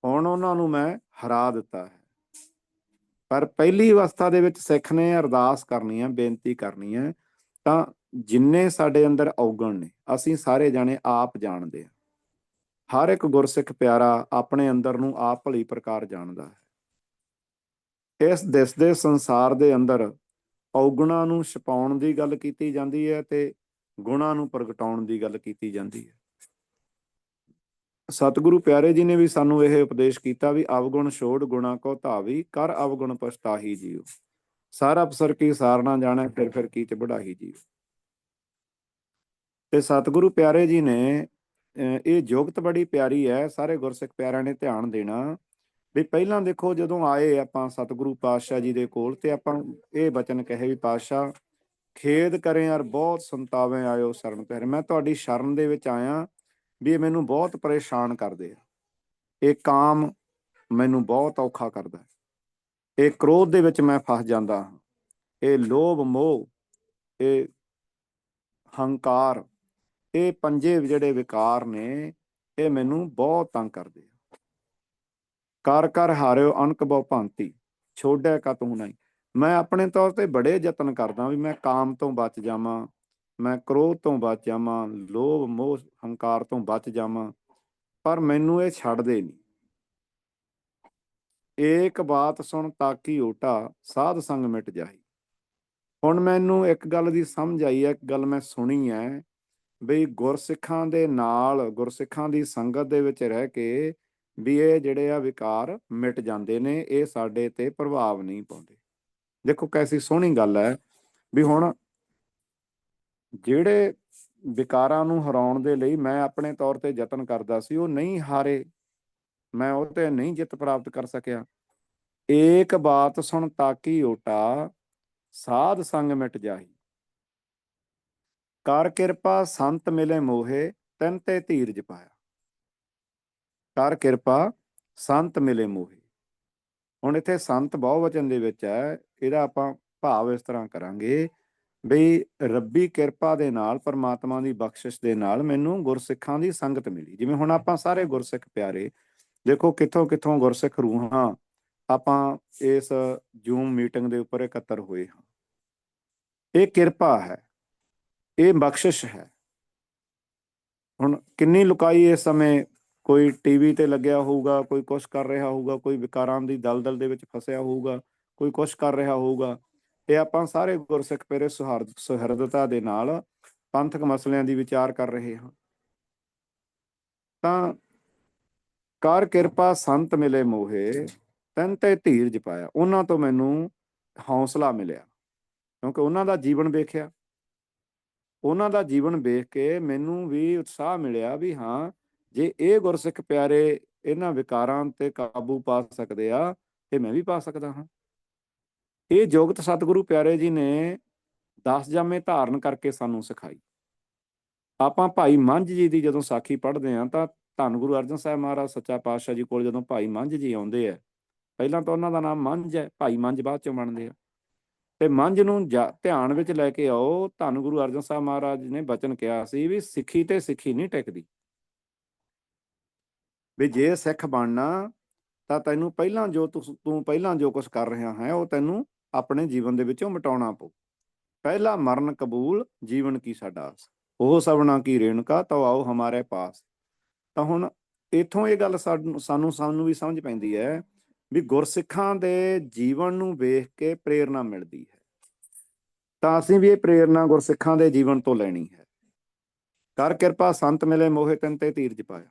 [SPEAKER 1] ਹੁਣ ਉਹਨਾਂ ਨੂੰ ਮੈਂ ਹਰਾ ਦਿੱਤਾ ਹੈ। ਪਰ ਪਹਿਲੀ ਅਵਸਥਾ ਦੇ ਵਿੱਚ ਸਿੱਖ ਨੇ ਅਰਦਾਸ ਕਰਨੀ ਹੈ, ਬੇਨਤੀ ਕਰਨੀ ਹੈ ਤਾਂ ਜਿੰਨੇ ਸਾਡੇ ਅੰਦਰ ਔਗਣ ਨੇ, ਅਸੀਂ ਸਾਰੇ ਜਾਣੇ ਆਪ ਜਾਣਦੇ ਹਾਂ। ਹਰ ਇੱਕ ਗੁਰਸਿੱਖ ਪਿਆਰਾ ਆਪਣੇ ਅੰਦਰ ਨੂੰ ਆਪ ਭਲੀ ਪ੍ਰਕਾਰ ਜਾਣਦਾ ਹੈ। ਇਸ ਦਿਸਦੇ ਸੰਸਾਰ ਦੇ ਅੰਦਰ ਔਗਣਾਂ ਨੂੰ ਛਪਾਉਣ ਦੀ ਗੱਲ ਕੀਤੀ ਜਾਂਦੀ ਹੈ ਤੇ ਗੁਣਾਂ ਨੂੰ ਪ੍ਰਗਟਾਉਣ ਦੀ ਗੱਲ ਕੀਤੀ ਜਾਂਦੀ ਹੈ। ਸਤਿਗੁਰੂ ਪਿਆਰੇ ਜੀ ਨੇ ਵੀ ਸਾਨੂੰ ਇਹ ਉਪਦੇਸ਼ ਕੀਤਾ ਵੀ ਅਵਗੁਣ ਛੋੜ ਗੁਣਾ ਕੋ ਧਾਵੀ, ਕਰ ਅਵਗੁਣ ਪਛਤਾਹੀ ਜੀਓ ਸਾਰਾ ਅਫਸਰ ਕੀ ਸਾਰਨਾ ਜਾਣਾ, ਫਿਰ ਫਿਰ ਕੀ ਤੇ ਬੜਾਹੀ ਜੀ। ਤੇ ਸਤਿਗੁਰੂ ਪਿਆਰੇ ਜੀ ਨੇ ਇਹ ਜੁਗਤ ਬੜੀ ਪਿਆਰੀ ਹੈ, ਸਾਰੇ ਗੁਰਸਿੱਖ ਪਿਆਰਿਆਂ ਨੇ ਧਿਆਨ ਦੇਣਾ। ਵੀ ਪਹਿਲਾਂ ਦੇਖੋ, ਜਦੋਂ ਆਏ ਆਪਾਂ ਸਤਿਗੁਰੂ ਪਾਤਸ਼ਾਹ ਜੀ ਦੇ ਕੋਲ ਤੇ ਆਪਾਂ ਇਹ ਬਚਨ ਕਹੇ ਵੀ, ਪਾਤਸ਼ਾਹ, ਖੇਦ ਕਰੇ ਯਾਰ ਬਹੁਤ ਸੰਤਾਵੇਂ ਆਇਓ ਸ਼ਰਨ ਤੇ ਮੈਂ ਤੁਹਾਡੀ ਸ਼ਰਨ ਦੇ ਵਿੱਚ ਆਇਆ ਵੀ ਇਹ ਮੈਨੂੰ ਬਹੁਤ ਪਰੇਸ਼ਾਨ ਕਰਦੇ ਆ। ਇਹ ਕਾਮ ਮੈਨੂੰ ਬਹੁਤ ਔਖਾ ਕਰਦਾ ਇਹ ਕ੍ਰੋਧ ਦੇ ਵਿੱਚ ਮੈਂ ਫਸ ਜਾਂਦਾ ਹਾਂ। ਇਹ ਲੋਭ, ਮੋਹ, ਇਹ ਹੰਕਾਰ, ਇਹ ਪੰਜੇ ਜਿਹੜੇ ਵਿਕਾਰ ਨੇ, ਇਹ ਮੈਨੂੰ ਬਹੁਤ ਤੰਗ ਕਰਦੇ ਆ। ਕਰ ਕਰ ਹਾਰਿਓ ਅਣਕ ਬਹੁ ਭਾਂਤੀ ਛੋੜਿਆ ਕਤੂ ਨਹੀਂ। ਮੈਂ ਆਪਣੇ ਤੌਰ ਤੇ ਬੜੇ ਯਤਨ ਕਰਦਾ ਵੀ ਮੈਂ ਕਾਮ ਤੋਂ ਬਚ ਜਾਵਾਂ, ਮੈਂ ਕ੍ਰੋਧ ਤੋਂ ਬਚ ਜਾਵਾਂ, ਲੋਭ, ਮੋਹ, ਹੰਕਾਰ ਤੋਂ ਬਚ ਜਾਵਾਂ, ਪਰ ਮੈਨੂੰ ਇਹ ਛੱਡਦੇ ਨਹੀਂ। ਏਕ ਬਾਤ ਸੁਣ ਤਾਕੀ ਓਟਾ, ਸਾਧ ਸੰਗ ਮਿਟ ਜਾਈ ਹੁਣ ਮੈਨੂੰ ਇੱਕ ਗੱਲ ਦੀ ਸਮਝ ਆਈ ਹੈ ਇੱਕ ਗੱਲ ਮੈਂ ਸੁਣੀ ਹੈ ਬਈ ਗੁਰਸਿੱਖਾਂ ਦੇ ਨਾਲ, ਗੁਰਸਿੱਖਾਂ ਦੀ ਸੰਗਤ ਦੇ ਵਿੱਚ ਰਹਿ ਕੇ ਵੀ ਇਹ ਜਿਹੜੇ ਆ ਵਿਕਾਰ ਮਿਟ ਜਾਂਦੇ ਨੇ, ਇਹ ਸਾਡੇ ਤੇ ਪ੍ਰਭਾਵ ਨਹੀਂ ਪਾਉਂਦੇ। ਦੇਖੋ ਕੈਸੀ ਸੋਹਣੀ ਗੱਲ ਹੈ ਵੀ ਹੁਣ ਜਿਹੜੇ ਵਿਕਾਰਾਂ ਨੂੰ ਹਰਾਉਣ ਦੇ ਲਈ ਮੈਂ ਆਪਣੇ ਤੌਰ ਤੇ ਯਤਨ ਕਰਦਾ ਸੀ, ਉਹ ਨਹੀਂ ਹਾਰੇ। ਮੈਂ ਉਹ ਤੇ ਨਹੀਂ ਜਿੱਤ ਪ੍ਰਾਪਤ ਕਰ ਸਕਿਆ। ਏਕ ਬਾਤ ਸੁਣ ਤਾਕੀ ਓਟਾ, ਸਾਧ ਸੰਗ ਮਿਟ ਜਾਹੀ। ਕਰ ਕਿਰਪਾ ਸੰਤ ਮਿਲੇ ਮੋਹੇ, ਤਨ ਤੇ ਧੀਰਜ ਪਾਇਆ। ਕਰ ਕਿਰਪਾ ਸੰਤ ਮਿਲੇ ਮੋਹੇ। ਹੁਣ ਇੱਥੇ ਸੰਤ ਬਹੁਵਚਨ ਦੇ ਵਿੱਚ ਹੈ, ਇਹਦਾ ਆਪਾਂ ਭਾਵ ਇਸ ਤਰ੍ਹਾਂ ਕਰਾਂਗੇ ਬਈ ਰੱਬੀ ਕਿਰਪਾ ਦੇ ਨਾਲ, ਪਰਮਾਤਮਾ ਦੀ ਬਖਸ਼ਿਸ਼ ਦੇ ਨਾਲ ਮੈਨੂੰ ਗੁਰਸਿੱਖਾਂ ਦੀ ਸੰਗਤ ਮਿਲੀ। ਜਿਵੇਂ ਹੁਣ ਆਪਾਂ ਸਾਰੇ ਗੁਰਸਿੱਖ ਪਿਆਰੇ ਦੇਖੋ ਕਿੱਥੋਂ ਕਿੱਥੋਂ ਗੁਰਸਿੱਖ ਰੂਹਾਂ ਆਪਾਂ ਇਸ ਜੂਮ ਮੀਟਿੰਗ ਦੇ ਉੱਪਰ ਇਕੱਤਰ ਹੋਏ ਹਾਂ। ਇਹ ਕਿਰਪਾ ਹੈ, ਇਹ ਬਖਸ਼ਿਸ਼ ਹੈ। ਹੁਣ ਕਿੰਨੀ ਲੁਕਾਈ ਇਸ ਸਮੇਂ, ਕੋਈ ਟੀਵੀ ਤੇ ਲੱਗਿਆ ਹੋਊਗਾ, ਕੋਈ ਕੁਛ ਕਰ ਰਿਹਾ ਹੋਊਗਾ, ਕੋਈ ਵਿਕਾਰਾਂ ਦੀ ਦਲਦਲ ਦੇ ਵਿੱਚ ਫਸਿਆ ਹੋਊਗਾ, ਕੋਈ ਕੁਛ ਕਰ ਰਿਹਾ ਹੋਊਗਾ। ਇਹ ਆਪਾਂ ਸਾਰੇ ਗੁਰਸਿੱਖ ਪੇਰੇ ਸੁਹਾਰਦ, ਸੁਹਿਰਦਤਾ ਦੇ ਨਾਲ ਪੰਥਕ ਮਸਲਿਆਂ ਦੀ ਵਿਚਾਰ ਕਰ ਰਹੇ ਹਾਂ। ਤਾਂ ਕਰ ਕਿਰਪਾ ਸੰਤ ਮਿਲੇ ਮੋਹੇ, ਤਨ ਤੇ ਧੀਰਜ ਪਾਇਆ। ਉਹਨਾਂ ਤੋਂ ਮੈਨੂੰ ਹੌਸਲਾ ਮਿਲਿਆ, ਕਿਉਂਕਿ ਉਹਨਾਂ ਦਾ ਜੀਵਨ ਵੇਖਿਆ। ਉਹਨਾਂ ਦਾ ਜੀਵਨ ਵੇਖ ਕੇ ਮੈਨੂੰ ਵੀ ਉਤਸ਼ਾਹ ਮਿਲਿਆ ਵੀ ਹਾਂ, ਜੇ ਇਹ ਗੁਰਸਿੱਖ ਪਿਆਰੇ ਇਹਨਾਂ ਵਿਕਾਰਾਂ ਤੇ ਕਾਬੂ ਪਾ ਸਕਦੇ ਆ, ਤੇ ਮੈਂ ਵੀ ਪਾ ਸਕਦਾ ਹਾਂ। ਇਹ ਜੋਗਤ ਸਤਿਗੁਰੂ ਪਿਆਰੇ ਜੀ ਨੇ ਦਸ ਜਾਮੇ ਧਾਰਨ ਕਰਕੇ ਸਾਨੂੰ ਸਿਖਾਈ। ਆਪਾਂ ਭਾਈ ਮੰਝ ਜੀ ਦੀ ਜਦੋਂ ਸਾਖੀ ਪੜ੍ਹਦੇ ਆ ਤਾਂ ਧੰਨ ਗੁਰੂ ਅਰਜਨ ਸਾਹਿਬ ਮਹਾਰਾਜ, ਸੱਚਾ ਪਾਤਸ਼ਾਹ ਜੀ ਕੋਲ ਜਦੋਂ ਭਾਈ ਮੰਝ ਜੀ ਆਉਂਦੇ ਆ, ਪਹਿਲਾਂ ਤਾਂ ਉਹਨਾਂ ਦਾ ਨਾਮ ਮੰਝ ਹੈ, ਭਾਈ ਮੰਝ ਬਾਅਦ ਚੋਂ ਬਣਦੇ ਆ। ਤੇ ਮੰਝ ਨੂੰ ਜਾ- ਧਿਆਨ ਵਿੱਚ ਲੈ ਕੇ ਆਓ, ਧੰਨ ਗੁਰੂ ਅਰਜਨ ਸਾਹਿਬ ਮਹਾਰਾਜ ਨੇ ਬਚਨ ਕਿਹਾ ਸੀ ਵੀ ਸਿੱਖੀ ਤੇ ਸਿੱਖੀ ਨਹੀਂ ਟਿਕਦੀ। ਵੀ ਜੇ ਸਿੱਖ ਬਣਨਾ, ਤਾਂ ਤੈਨੂੰ ਪਹਿਲਾਂ ਜੋ ਤੁਸ- ਤੂੰ ਪਹਿਲਾਂ ਜੋ ਕੁਝ ਕਰ ਰਿਹਾ ਹੈ, ਉਹ ਤੈਨੂੰ ਆਪਣੇ ਜੀਵਨ ਦੇ ਵਿੱਚੋਂ ਮਿਟਾਉਣਾ ਪਊ। ਪਹਿਲਾ ਮਰਨ ਕਬੂਲ ਜੀਵਨ ਕੀ ਸਾਡਾ। ਉਹ ਸਭਨਾ ਕੀ ਰੇਣਕਾ ਤੋ ਆਓ ਹਮਾਰੇ ਪਾਸ। ਤਾਂ ਹੁਣ ਇਥੋਂ ਇਹ ਗੱਲ ਸਾਨੂੰ ਸਾਨੂੰ ਸਾਨੂੰ ਵੀ ਸਮਝ ਪੈਂਦੀ ਹੈ ਵੀ ਗੁਰਸਿੱਖਾਂ ਦੇ ਜੀਵਨ ਨੂੰ ਵੇਖ ਕੇ ਪ੍ਰੇਰਣਾ ਮਿਲਦੀ ਹੈ। ਤਾਂ ਅਸੀਂ ਵੀ ਇਹ ਪ੍ਰੇਰਣਾ ਗੁਰਸਿੱਖਾਂ ਦੇ ਜੀਵਨ ਤੋਂ ਲੈਣੀ ਹੈ। ਕਰ ਕਿਰਪਾ ਸੰਤ ਮਿਲੇ ਮੋਹਿ ਤਨ ਤੇ ਤੀਰਜ ਪਾਇਆ।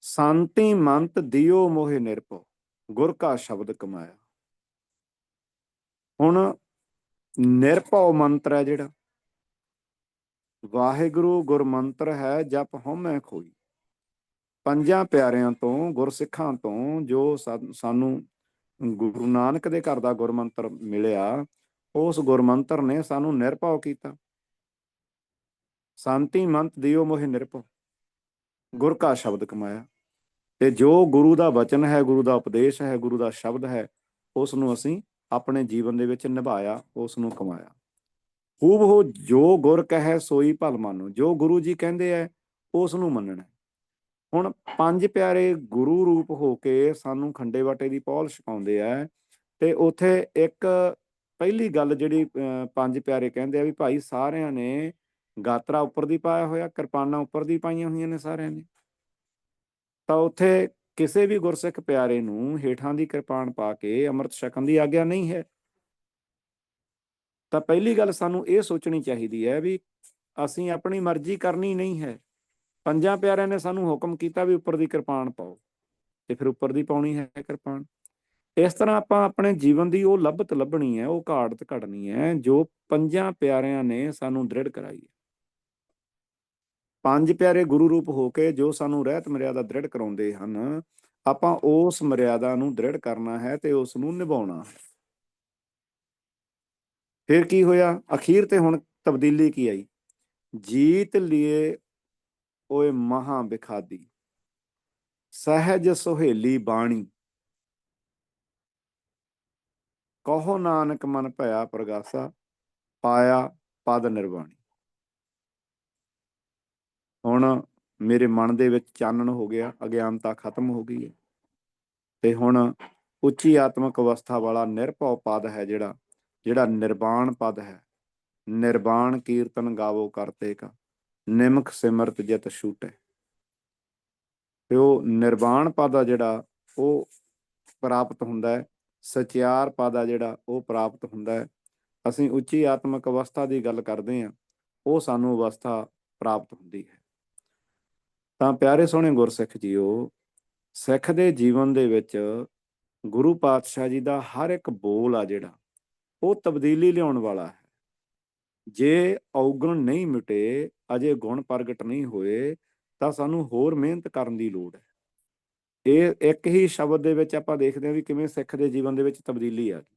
[SPEAKER 1] ਸੰਤੀ ਮੰਤ ਦਿਓ ਮੋਹਿ ਨਿਰਭਉ, ਗੁਰ ਕਾ ਸ਼ਬਦ ਕਮਾਇਆ। ਹੁਣ ਨਿਰਭਉ ਮੰਤਰ ਹੈ ਜਿਹੜਾ ਵਾਹਿਗੁਰੂ ਗੁਰਮੰਤਰ ਹੈ ਜਪ ਹਉਮੈ ਖੋਈ। ਪੰਜਾਂ ਪਿਆਰਿਆਂ ਤੋਂ, ਗੁਰਸਿੱਖਾਂ ਤੋਂ ਜੋ ਸਾਨੂੰ ਗੁਰੂ ਨਾਨਕ ਦੇ ਘਰ ਦਾ ਗੁਰਮੰਤਰ ਮਿਲਿਆ, ਉਸ ਗੁਰਮੰਤਰ ਨੇ ਸਾਨੂੰ ਨਿਰਭਉ ਕੀਤਾ। ਸ਼ਾਂਤੀ ਮੰਤ ਦਿਓ ਮੋਹਿ ਨਿਰਭਉ। ਗੁਰ ਕਾ ਸ਼ਬਦ ਕਮਾਇਆ। ਤੇ ਜੋ ਗੁਰੂ ਦਾ ਵਚਨ ਹੈ, ਗੁਰੂ ਦਾ ਉਪਦੇਸ਼ ਹੈ, ਗੁਰੂ ਦਾ ਸ਼ਬਦ ਹੈ, ਉਸ ਨੂੰ ਅਸੀਂ ਆਪਣੇ ਜੀਵਨ ਦੇ ਵਿੱਚ ਨਿਭਾਇਆ, ਉਸ ਨੂੰ ਕਮਾਇਆ। ਖੂਬ ਹੋ ਜੋ ਗੁਰ ਕਹੈ ਸੋਈ ਭਲ ਮਾਨੋ। ਜੋ ਗੁਰੂ ਜੀ ਕਹਿੰਦੇ ਐ ਉਸ ਨੂੰ ਮੰਨਣਾ। ਹੁਣ ਪੰਜ ਪਿਆਰੇ ਗੁਰੂ ਰੂਪ ਹੋ ਕੇ ਸਾਨੂੰ ਖੰਡੇ ਵਾਟੇ ਦੀ ਪੌਲ ਛਕਾਉਂਦੇ ਆ ਤੇ ਉਥੇ ਇੱਕ ਪਹਿਲੀ ਗੱਲ ਜਿਹੜੀ ਅਹ, ਪੰਜ ਪਿਆਰੇ ਕਹਿੰਦੇ ਆ ਵੀ ਭਾਈ ਸਾਰਿਆਂ ਨੇ ਗਾਤਰਾ ਉੱਪਰ ਦੀ ਪਾਇਆ ਹੋਇਆ ਕਿਰਪਾਨਾਂ ਉੱਪਰ ਦੀ ਪਾਈਆਂ ਹੋਈਆਂ ਨੇ ਸਾਰਿਆਂ ਨੇ। ਤਾਂ ਉਥੇ ਕਿਸੇ ਵੀ ਗੁਰਸਿੱਖ ਪਿਆਰੇ ਨੂੰ ਹੇਠਾਂ ਦੀ ਕਿਰਪਾਨ ਪਾ ਕੇ ਅੰਮ੍ਰਿਤ ਛਕਣ ਦੀ ਆਗਿਆ ਨਹੀਂ ਹੈ। ਤਾਂ ਪਹਿਲੀ ਗੱਲ ਸਾਨੂੰ ਇਹ ਸੋਚਣੀ ਚਾਹੀਦੀ ਹੈ ਵੀ ਅਸੀਂ ਆਪਣੀ ਮਰਜ਼ੀ ਕਰਨੀ ਨਹੀਂ ਹੈ। ਪੰਜਾਂ ਪਿਆਰਿਆਂ ਨੇ ਸਾਨੂੰ ਹੁਕਮ ਕੀਤਾ ਵੀ ਉੱਪਰ ਦੀ ਕਿਰਪਾਨ ਪਾਓ ਤੇ ਫਿਰ ਉੱਪਰ ਦੀ ਪਾਉਣੀ ਹੈ ਕਿਰਪਾਨ। ਇਸ ਤਰ੍ਹਾਂ ਆਪਾਂ ਆਪਣੇ ਜੀਵਨ ਦੀ ਉਹ ਲੱਭਤ ਲੱਭਣੀ ਹੈ, ਉਹ ਘਾੜਤ ਘੜਨੀ ਹੈ, ਜੋ ਪੰਜਾਂ ਪਿਆਰਿਆਂ ਨੇ ਸਾਨੂੰ ਦ੍ਰਿੜ ਕਰਾਈ ਹੈ। ਪੰਜ ਪਿਆਰੇ ਗੁਰੂ ਰੂਪ ਹੋ ਕੇ ਜੋ ਸਾਨੂੰ ਰਹਿਤ ਮਰਿਆਦਾ ਦ੍ਰਿੜ ਕਰਾਉਂਦੇ ਹਨ, ਆਪਾਂ ਉਸ ਮਰਿਆਦਾ ਨੂੰ ਦ੍ਰਿੜ ਕਰਨਾ ਹੈ ਤੇ ਉਸ ਨੂੰ ਨਿਭਾਉਣਾ ਹੈ। ਫਿਰ ਕੀ ਹੋਇਆ? ਅਖੀਰ ਤੇ ਹੁਣ ਤਬਦੀਲੀ ਕੀ ਆਈ? ਜੀਤ ਲਿਏ ਓਏ ਮਹਾ ਵਿਖਾਦੀ ਸਹਿਜ ਸੁਹੇਲੀ ਬਾਣੀ। ਕਹੋ ਨਾਨਕ ਮਨ ਭਇਆ ਪ੍ਰਗਾਸਾ, ਪਾਇਆ ਪਦ ਨਿਰਵਾਣੀ। ਹੁਣ ਮੇਰੇ ਮਨ ਦੇ ਵਿੱਚ ਚਾਨਣ ਹੋ ਗਿਆ, ਅਗਿਆਨਤਾ ਖਤਮ ਹੋ ਗਈ ਹੈ। ਤੇ ਹੁਣ ਉੱਚੀ ਆਤਮਿਕ ਅਵਸਥਾ ਵਾਲਾ ਨਿਰਭਉ ਪਦ ਹੈ ਜਿਹੜਾ ਜਿਹੜਾ ਨਿਰਵਾਣ ਪਦ ਹੈ ਨਿਰਵਾਣ ਕੀਰਤਨ ਗਾਵੋ ਕਰਤੇ ਕਾ, ਨਿਮਖ ਸਿਮਰਤ ਜਿਤ ਛੂਟੇ। ਤੇ ਉਹ ਨਿਰਵਾਣ ਪਦ ਆ ਜਿਹੜਾ, ਉਹ ਪ੍ਰਾਪਤ ਹੁੰਦਾ ਹੈ, ਸਚਿਆਰ ਪਦ ਆ ਜਿਹੜਾ, ਉਹ ਪ੍ਰਾਪਤ ਹੁੰਦਾ ਹੈ। ਅਸੀਂ ਉੱਚੀ ਆਤਮਿਕ ਅਵਸਥਾ ਦੀ ਗੱਲ ਕਰਦੇ ਹਾਂ, ਉਹ ਸਾਨੂੰ ਅਵਸਥਾ ਪ੍ਰਾਪਤ ਹੁੰਦੀ ਹੈ। ਤਾਂ ਪਿਆਰੇ ਸੋਹਣੇ ਗੁਰਸਿੱਖ ਜੀਓ, ਸਿੱਖ ਦੇ ਜੀਵਨ ਦੇ ਵਿੱਚ ਗੁਰੂ ਪਾਤਸ਼ਾਹ ਜੀ ਦਾ ਹਰ ਇੱਕ ਬੋਲ ਆ ਜਿਹੜਾ ਉਹ ਤਬਦੀਲੀ ਲਿਆਉਣ ਵਾਲਾ ਹੈ। ਜੇ ਔਗਣ ਨਹੀਂ ਮਿਟੇ, ਅਜੇ ਗੁਣ ਪ੍ਰਗਟ ਨਹੀਂ ਹੋਏ, ਤਾਂ ਸਾਨੂੰ ਹੋਰ ਮਿਹਨਤ ਕਰਨ ਦੀ ਲੋੜ ਹੈ। ਇਹ ਇੱਕ ਹੀ ਸ਼ਬਦ ਦੇ ਵਿੱਚ ਆਪਾਂ ਦੇਖਦੇ ਹਾਂ ਵੀ ਕਿਵੇਂ ਸਿੱਖ ਦੇ ਜੀਵਨ ਦੇ ਵਿੱਚ ਤਬਦੀਲੀ ਆ ਗਈ।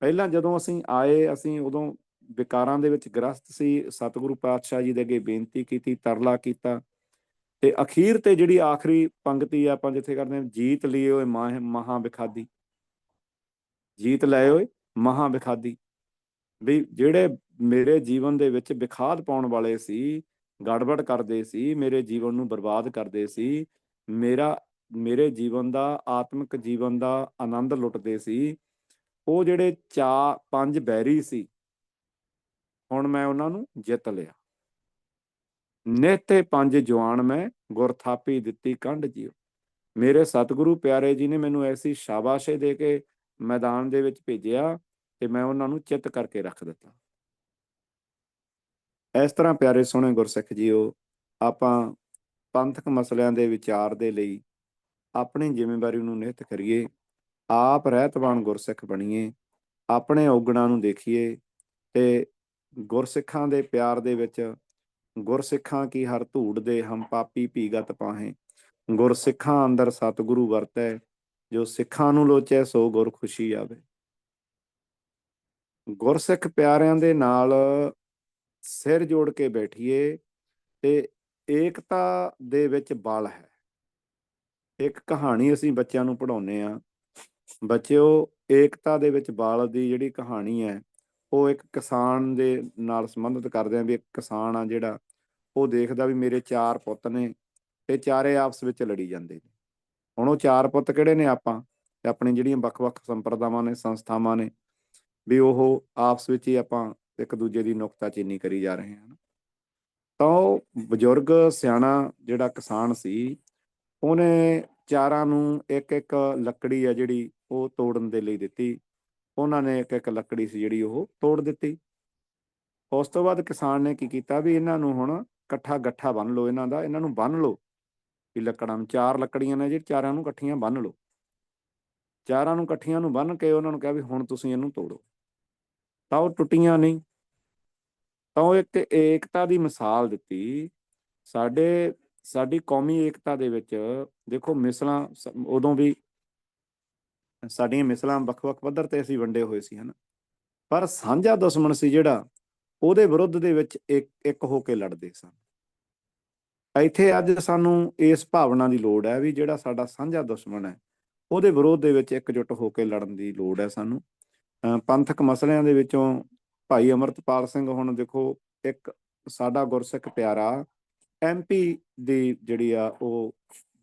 [SPEAKER 1] ਪਹਿਲਾਂ ਜਦੋਂ ਅਸੀਂ ਆਏ, ਅਸੀਂ ਉਦੋਂ ਵਿਕਾਰਾਂ ਦੇ ਵਿੱਚ ਗ੍ਰਸਤ ਸੀ। ਸਤਿਗੁਰੂ ਪਾਤਸ਼ਾਹ ਜੀ ਦੇ ਅੱਗੇ ਬੇਨਤੀ ਕੀਤੀ, ਤਰਲਾ ਕੀਤਾ। ਤੇ ਅਖੀਰ ਤੇ ਜਿਹੜੀ ਆਖਰੀ ਪੰਕਤੀ ਆ ਆਪਾਂ ਜਿੱਥੇ ਕਰਦੇ ਹਾਂ, ਜੀਤ ਲਈ ਓਏ ਮਾਹ ਮਹਾ ਵਿਖਾਦੀ ਜੀਤ ਲੈ ਓਏ। ਮਹਾ ਵਿਖਾਦੀ। ਵੀ ਜਿਹੜੇ ਮੇਰੇ ਜੀਵਨ ਦੇ ਵਿੱਚ ਵਿਖਾਦ ਪਾਉਣ ਵਾਲੇ ਸੀ, ਗੜਬੜ ਕਰਦੇ ਸੀ, ਮੇਰੇ ਜੀਵਨ ਨੂੰ ਬਰਬਾਦ ਕਰਦੇ ਸੀ, ਮੇਰਾ, ਮੇਰੇ ਜੀਵਨ ਦਾ, ਆਤਮਿਕ ਜੀਵਨ ਦਾ ਆਨੰਦ ਲੁੱਟਦੇ ਸੀ, ਉਹ ਜਿਹੜੇ ਚਾ ਪੰਜ ਬੈਰੀ ਸੀ, ਹੁਣ ਮੈਂ ਉਹਨਾਂ ਨੂੰ ਜਿੱਤ ਲਿਆ। ਨਿਹਤੇ ਪੰਜ ਜਵਾਨ ਮੈਂ ਗੁਰ ਥਾਪੀ ਦਿੱਤੀ ਕੰਢ ਜੀਓ। ਮੇਰੇ ਸਤਿਗੁਰੂ ਪਿਆਰੇ ਜੀ ਨੇ ਮੈਨੂੰ ਐਸੀ ਸ਼ਾਬਾਸ਼ੇ ਦੇ ਕੇ ਮੈਦਾਨ ਦੇ ਵਿੱਚ ਭੇਜਿਆ ਤੇ ਮੈਂ ਉਹਨਾਂ ਨੂੰ ਚਿੱਤ ਕਰਕੇ ਰੱਖ ਦਿੱਤਾ। ਇਸ ਤਰ੍ਹਾਂ ਪਿਆਰੇ ਸੋਹਣੇ ਗੁਰਸਿੱਖ ਜੀਓ, ਆਪਾਂ ਪੰਥਕ ਮਸਲਿਆਂ ਦੇ ਵਿਚਾਰ ਦੇ ਲਈ ਆਪਣੀ ਜ਼ਿੰਮੇਵਾਰੀ ਨੂੰ ਨਿਹਤ ਕਰੀਏ, ਆਪ ਰਹਿਤਵਾਨ ਗੁਰਸਿੱਖ ਬਣੀਏ, ਆਪਣੇ ਔਗਣਾਂ ਨੂੰ ਦੇਖੀਏ ਤੇ ਗੁਰਸਿੱਖਾਂ ਦੇ ਪਿਆਰ ਦੇ ਵਿੱਚ ਗੁਰਸਿੱਖਾਂ ਕੀ ਹਰ ਧੂੜ ਦੇ ਹਮ ਪਾਪੀ ਭੀਗਤ ਪਾਹੇ, ਗੁਰਸਿੱਖਾਂ ਅੰਦਰ ਸਤਿਗੁਰੂ ਵਰਤੈ ਜੋ ਸਿੱਖਾਂ ਨੂੰ ਲੋਚੈ, ਸੋ ਗੁਰ ਖੁਸ਼ੀ ਆਵੇ। ਗੁਰਸਿੱਖ ਪਿਆਰਿਆਂ ਦੇ ਨਾਲ ਸਿਰ ਜੋੜ ਕੇ ਬੈਠੀਏ ਤੇ ਏਕਤਾ ਦੇ ਵਿੱਚ ਬਲ ਹੈ। ਇੱਕ ਕਹਾਣੀ ਅਸੀਂ ਬੱਚਿਆਂ ਨੂੰ ਪੜਾਉਂਦੇ ਆ ਬੱਚਿਓ, ਏਕਤਾ ਦੇ ਵਿੱਚ ਬਲ ਦੀ ਜਿਹੜੀ ਕਹਾਣੀ ਹੈ, ਉਹ ਇੱਕ ਕਿਸਾਨ ਦੇ ਨਾਲ ਸੰਬੰਧਿਤ ਕਰਦੇ ਆ ਵੀ ਇੱਕ ਕਿਸਾਨ ਆ ਜਿਹੜਾ, ਉਹ ਦੇਖਦਾ ਵੀ ਮੇਰੇ ਚਾਰ ਪੁੱਤ ਨੇ, ਤੇ ਚਾਰੇ ਆਪਸ ਵਿੱਚ ਲੜੀ ਜਾਂਦੇ ਨੇ। ਹੁਣ ਉਹ ਚਾਰ ਪੁੱਤ ਕਿਹੜੇ ਨੇ ਆਪਾਂ? ਤੇ ਆਪਣੀ ਜਿਹੜੀਆਂ ਵੱਖ-ਵੱਖ ਸੰਪਰਦਾਵਾਂ ਨੇ, ਸੰਸਥਾਵਾਂ ਨੇ, ਵੀ ਉਹ ਆਪਸ ਵਿੱਚ ਹੀ ਆਪਾਂ ਇੱਕ ਦੂਜੇ ਦੀ ਨੁਕਤਾਚੀਨੀ ਕਰੀ ਜਾ ਰਹੇ ਹਨ ਤਾਂ ਉਹ ਬਜ਼ੁਰਗ ਸਿਆਣਾ ਜਿਹੜਾ ਕਿਸਾਨ ਸੀ, ਉਹਨੇ ਚਾਰਾਂ ਨੂੰ ਇੱਕ ਇੱਕ ਲੱਕੜੀ ਆ ਜਿਹੜੀ ਉਹ ਤੋੜਨ ਦੇ ਲਈ ਦਿੱਤੀ। ਉਹਨਾਂ ਨੇ ਇੱਕ ਇੱਕ ਲੱਕੜੀ ਸੀ ਜਿਹੜੀ ਉਹ ਤੋੜ ਦਿੱਤੀ। ਉਸ ਤੋਂ ਬਾਅਦ ਕਿਸਾਨ ਨੇ ਕੀ ਕੀਤਾ ਵੀ ਇਹਨਾਂ ਨੂੰ ਹੁਣ ਇਕੱਠਾ ਗੱਠਾ ਬੰਨ ਲਓ, ਇਹਨਾਂ ਦਾ, ਇਹਨਾਂ ਨੂੰ ਬੰਨ ਲਓ। ਵੀ ਲੱਕੜਾਂ ਨੂੰ, ਚਾਰ ਲੱਕੜੀਆਂ ਨੇ ਜਿਹੜੀ ਚਾਰਾਂ ਨੂੰ ਇਕੱਠੀਆਂ ਬੰਨ ਲਓ। ਚਾਰਾਂ ਨੂੰ ਇਕੱਠੀਆਂ ਨੂੰ ਬੰਨ ਕੇ ਉਹਨਾਂ ਨੂੰ ਕਿਹਾ ਵੀ ਹੁਣ ਤੁਸੀਂ ਇਹਨੂੰ ਤੋੜੋ। ਤਾਂ ਉਹ ਟੁੱਟੀਆਂ ਨਹੀਂ। ਤਾਂ ਉਹ ਇੱਕ ਏਕਤਾ ਦੀ ਮਿਸਾਲ ਦਿੱਤੀ। ਸਾਡੇ, ਸਾਡੀ ਕੌਮੀ ਏਕਤਾ ਦੇ ਵਿੱਚ ਦੇਖੋ ਮਿਸਲਾਂ ਉਦੋਂ ਵੀ ਸਾਡੀਆਂ ਮਿਸਲਾਂ ਵੱਖ-ਵੱਖ ਪੱਧਰ ਤੇ ਅਸੀਂ ਵੰਡੇ ਹੋਏ ਸੀ, ਹਨਾ। ਪਰ ਸਾਂਝਾ ਦੁਸ਼ਮਣ ਸੀ ਜਿਹੜਾ, ਉਹਦੇ ਵਿਰੁੱਧ ਦੇ ਵਿੱਚ ਇੱਕ ਇੱਕ ਹੋ ਕੇ ਲੜਦੇ ਸਨ। ਇੱਥੇ ਅੱਜ ਸਾਨੂੰ ਇਸ ਭਾਵਨਾ ਦੀ ਲੋੜ ਹੈ ਵੀ ਜਿਹੜਾ ਸਾਡਾ ਸਾਂਝਾ ਦੁਸ਼ਮਣ ਹੈ, ਉਹਦੇ ਵਿਰੋਧ ਦੇ ਵਿੱਚ ਇਕਜੁੱਟ ਹੋ ਕੇ ਲੜਨ ਦੀ ਲੋੜ ਹੈ ਸਾਨੂੰ ਪੰਥਕ ਮਸਲਿਆਂ ਦੇ ਵਿੱਚੋਂ ਭਾਈ ਅਮਰਤਪਾਲ ਸਿੰਘ ਹੁਣ ਦੇਖੋ, ਇੱਕ ਸਾਡਾ ਗੁਰਸਿੱਖ ਪਿਆਰਾ ਐਮਪੀ ਦੀ ਜਿਹੜੀ ਆ ਉਹ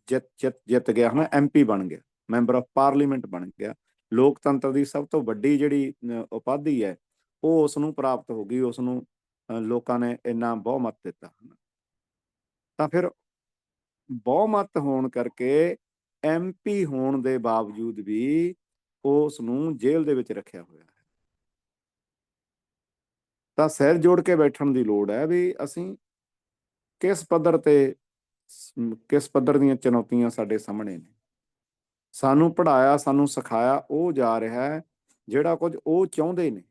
[SPEAKER 1] ਜਿੱਤ ਜਿੱਤ ਜਿੱਤ ਗਿਆ ਹਨਾ ਐਮਪੀ ਬਣ ਗਿਆ, ਮੈਂਬਰ ਆਫ ਪਾਰਲੀਮੈਂਟ ਬਣ ਗਿਆ ਲੋਕਤੰਤਰ ਦੀ ਸਭ ਤੋਂ ਵੱਡੀ ਜਿਹੜੀ ਉਪਾਧੀ ਹੈ, ਉਹ ਉਸ ਨੂੰ ਪ੍ਰਾਪਤ ਹੋ ਗਈ ਉਸ ਨੂੰ ਲੋਕਾਂ ਨੇ ਇੰਨਾ ਬਹੁਮਤ ਦਿੱਤਾ ਹਨਾ। ਤਾਂ ਫਿਰ ਬਹੁਮਤ ਹੋਣ ਕਰਕੇ ਐਮਪੀ ਹੋਣ ਦੇ ਬਾਵਜੂਦ ਵੀ ਉਸ ਨੂੰ ਜੇਲ੍ਹ ਦੇ ਵਿੱਚ ਰੱਖਿਆ ਹੋਇਆ ਹੈ। ਤਾਂ ਸਿਰ ਜੋੜ ਕੇ ਬੈਠਣ ਦੀ ਲੋੜ ਹੈ ਵੀ ਅਸੀਂ ਕਿਸ ਪੱਧਰ ਤੇ ਕਿਸ ਪੱਧਰ ਦੀਆਂ ਚੁਣੌਤੀਆਂ ਸਾਡੇ ਸਾਹਮਣੇ ਨੇ। ਸਾਨੂੰ ਪੜਾਇਆ ਸਾਨੂੰ ਸਿਖਾਇਆ, ਉਹ ਜਾ ਰਿਹਾ ਹੈ ਜਿਹੜਾ ਕੁਝ ਉਹ ਚਾਹੁੰਦੇ ਨੇ।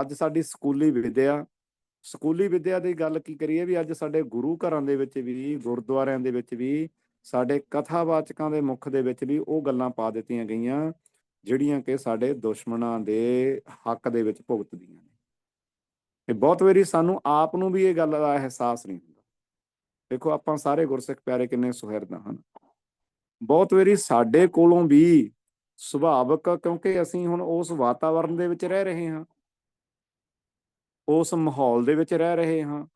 [SPEAKER 1] ਅੱਜ ਸਾਡੀ ਸਕੂਲੀ ਵਿਦਿਆ ਸਕੂਲੀ ਵਿੱਦਿਆ ਦੀ ਗੱਲ ਕੀ ਕਰੀਏ ਵੀ ਅੱਜ ਸਾਡੇ ਗੁਰੂ ਘਰਾਂ ਦੇ ਵਿੱਚ ਵੀ, ਗੁਰਦੁਆਰਿਆਂ ਦੇ ਵਿੱਚ ਵੀ, ਸਾਡੇ ਕਥਾਵਾਚਕਾਂ ਦੇ ਮੁਖ ਦੇ ਵਿੱਚ ਵੀ ਉਹ ਗੱਲਾਂ ਪਾ ਦਿੱਤੀਆਂ ਗਈਆਂ, ਜਿਹੜੀਆਂ ਕਿ ਸਾਡੇ ਦੁਸ਼ਮਣਾਂ ਦੇ ਹੱਕ ਦੇ ਵਿੱਚ ਭੁਗਤਦੀਆਂ ਨੇ। ਇਹ ਬਹੁਤ ਵਾਰੀ ਸਾਨੂੰ ਆਪ ਨੂੰ ਵੀ ਇਹ ਗੱਲ ਦਾ ਅਹਿਸਾਸ ਨਹੀਂ ਹੁੰਦਾ। ਦੇਖੋ, ਆਪਾਂ ਸਾਰੇ ਗੁਰਸਿੱਖ ਪਿਆਰੇ ਕਿੰਨੇ ਸੁਹਿਰਦ, ਹਨ? ਬਹੁਤ ਵਾਰੀ ਸਾਡੇ ਕੋਲੋਂ ਵੀ ਸੁਭਾਵਕ, ਕਿਉਂਕਿ ਅਸੀਂ ਹੁਣ ਉਸ ਵਾਤਾਵਰਣ ਦੇ ਵਿੱਚ ਰਹਿ ਰਹੇ ਹਾਂ ਉਸ ਮਾਹੌਲ ਦੇ ਵਿੱਚ ਰਹਿ ਰਹੇ ਹਾਂ,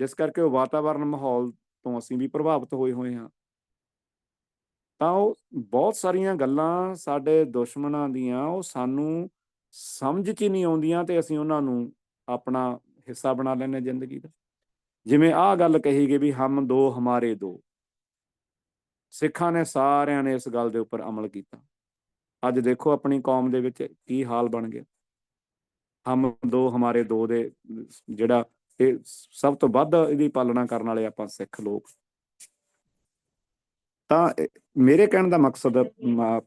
[SPEAKER 1] ਜਿਸ ਕਰਕੇ ਉਹ ਵਾਤਾਵਰਣ ਮਾਹੌਲ ਤੋਂ ਅਸੀਂ ਵੀ ਪ੍ਰਭਾਵਿਤ ਹੋਏ ਹੋਏ ਹਾਂ। ਤਾਂ ਉਹ ਬਹੁਤ ਸਾਰੀਆਂ ਗੱਲਾਂ ਸਾਡੇ ਦੁਸ਼ਮਣਾਂ ਦੀਆਂ ਉਹ ਸਾਨੂੰ ਸਮਝ 'ਚ ਹੀ ਨਹੀਂ ਆਉਂਦੀਆਂ ਤੇ ਅਸੀਂ ਉਹਨਾਂ ਨੂੰ ਆਪਣਾ ਹਿੱਸਾ ਬਣਾ ਲੈਂਦੇ ਹਾਂ ਜ਼ਿੰਦਗੀ ਦਾ। ਜਿਵੇਂ ਆਹ ਗੱਲ ਕਹੀ ਗਈ ਵੀ ਹਮ ਦੋ ਹਮਾਰੇ ਦੋ। ਸਿੱਖਾਂ ਨੇ ਸਾਰਿਆਂ ਨੇ ਇਸ ਗੱਲ ਦੇ ਉੱਪਰ ਅਮਲ ਕੀਤਾ। ਅੱਜ ਦੇਖੋ ਆਪਣੀ ਕੌਮ ਦੇ ਵਿੱਚ ਕੀ ਹਾਲ ਬਣ ਗਿਆ। ਹਮ ਦੋ ਹਮਾਰੇ ਦੋ ਦੇ, ਜਿਹੜਾ ਇਹ ਸਭ ਤੋਂ ਵੱਧ ਇਹਦੀ ਪਾਲਣਾ ਕਰਨ ਵਾਲੇ ਆਪਾਂ ਸਿੱਖ ਲੋਕ। ਤਾਂ ਮੇਰੇ ਕਹਿਣ ਦਾ ਮਕਸਦ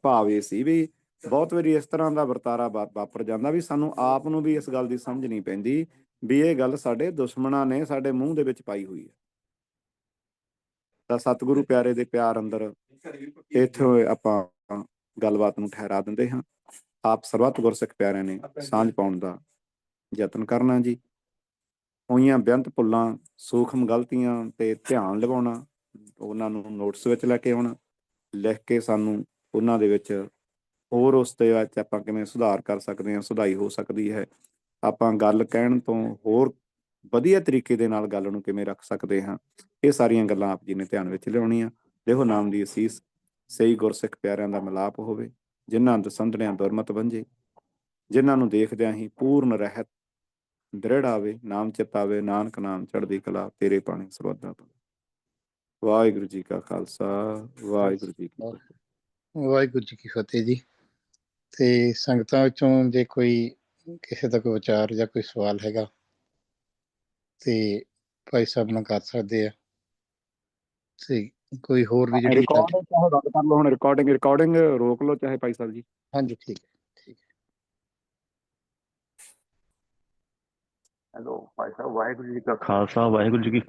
[SPEAKER 1] ਭਾਵ ਇਹ ਸੀ ਵੀ ਬਹੁਤ ਵਾਰੀ ਇਸ ਤਰ੍ਹਾਂ ਦਾ ਵਰਤਾਰਾ ਵਾ- ਵਾਪਰ ਜਾਂਦਾ ਵੀ ਸਾਨੂੰ ਆਪ ਨੂੰ ਵੀ ਇਸ ਗੱਲ ਦੀ ਸਮਝ ਨਹੀਂ ਪੈਂਦੀ ਵੀ ਇਹ ਗੱਲ ਸਾਡੇ ਦੁਸ਼ਮਣਾਂ ਨੇ ਸਾਡੇ ਮੂੰਹ ਦੇ ਵਿੱਚ ਪਾਈ ਹੋਈ ਹੈ। ਤਾਂ ਸਤਿਗੁਰੂ ਪਿਆਰੇ ਦੇ ਪਿਆਰ ਅੰਦਰ ਇੱਥੇ ਆਪਾਂ ਗੱਲਬਾਤ ਨੂੰ ਠਹਿਰਾ ਦਿੰਦੇ ਹਾਂ। ਆਪ ਸਰਬੱਤ ਗੁਰਸਿੱਖ ਪਿਆਰਿਆਂ ਨੇ ਸਾਂਝ ਪਾਉਣ ਦਾ ਯਤਨ ਕਰਨਾ ਜੀ। ਹੋਈਆਂ ਬੇਅੰਤ ਭੁੱਲਾਂ ਸੂਖਮ ਗਲਤੀਆਂ ਤੇ ਧਿਆਨ ਲਗਾਉਣਾ ਉਹਨਾਂ ਨੂੰ ਨੋਟਸ ਵਿੱਚ ਲੈ ਕੇ ਆਉਣਾ ਲਿਖ ਕੇ ਸਾਨੂੰ ਉਹਨਾਂ ਦੇ ਵਿੱਚ ਹੋਰ ਉਸ ਦੇ ਵਿੱਚ ਆਪਾਂ ਕਿਵੇਂ ਸੁਧਾਰ ਕਰ ਸਕਦੇ ਹਾਂ ਸੁਧਾਈ ਹੋ ਸਕਦੀ ਹੈ। ਆਪਾਂ ਗੱਲ ਕਹਿਣ ਤੋਂ ਹੋਰ ਵਧੀਆ ਤਰੀਕੇ ਦੇ ਨਾਲ ਗੱਲ ਨੂੰ ਕਿਵੇਂ ਰੱਖ ਸਕਦੇ ਹਾਂ ਇਹ ਸਾਰੀਆਂ ਗੱਲਾਂ ਆਪ ਜੀ ਨੇ ਧਿਆਨ ਵਿੱਚ ਲਿਆਉਣੀਆਂ। ਦੇਖੋ ਨਾਮ ਦੀ ਅਸੀਸ ਸਹੀ ਗੁਰਸਿੱਖ ਪਿਆਰਿਆਂ ਦਾ ਮਿਲਾਪ ਹੋਵੇ। ਜਿਨ੍ਹਾਂ ਦਸੰਧਣਿਆਂ ਦੁਰਮਤ ਵੰਜੇ ਜਿਨ੍ਹਾਂ ਨੂੰ ਦੇਖਦਿਆਂ ਹੀ ਪੂਰਨ ਰਹਿਤ ਦ੍ਰਿੜ ਆਵੇ, ਨਾਮ ਚਿਤਾਵੇ ਨਾਨਕ ਨਾਮ ਚੜ੍ਹਦੀ ਕਲਾ, ਤੇਰੇ ਪਾਣੀ ਸਰਬੱਤਾ ਵਾਹਿਗੁਰੂ ਜੀ ਕਾ ਖਾਲਸਾ, ਵਾਹਿਗੁਰੂ ਜੀ ਕੀ ਫਤਿਹ।
[SPEAKER 2] ਵਾਹਿਗੁਰੂ ਜੀ ਕੀ ਫਤਿਹ ਜੀ। ਤੇ ਸੰਗਤਾਂ ਵਿੱਚੋਂ ਜੇ ਕੋਈ ਕਿਸੇ ਦਾ ਕੋਈ ਵਿਚਾਰ ਜਾਂ ਕੋਈ ਸਵਾਲ ਹੈਗਾ, ਤੇ ਭਾਈ ਸਾਹਿਬ ਨਾਲ ਕਰ ਸਕਦੇ ਆ। ਤੇ ਕੋਈ ਹੋਰ ਵੀ ਜਿਹੜੀ
[SPEAKER 1] ਰਿਕਾਰਡਿੰਗ ਚਾਹੇ ਬੰਦ ਕਰ ਲਓ ਹੁਣ ਰਿਕਾਰਡਿੰਗ ਰਿਕਾਰਡਿੰਗ ਰੋਕ ਲਓ ਚਾਹੇ ਭਾਈ ਸਾਹਿਬ ਜੀ
[SPEAKER 2] ਹਾਂਜੀ ਠੀਕ ਹੈ ਠੀਕ ਹੈ
[SPEAKER 3] ਹੈਲੋ ਭਾਈ ਸਾਹਿਬ ਵਾਹਿਗੁਰੂ ਜੀ ਕਾ ਖਾਲਸਾ ਵਾਹਿਗੁਰੂ ਜੀ ਕੀ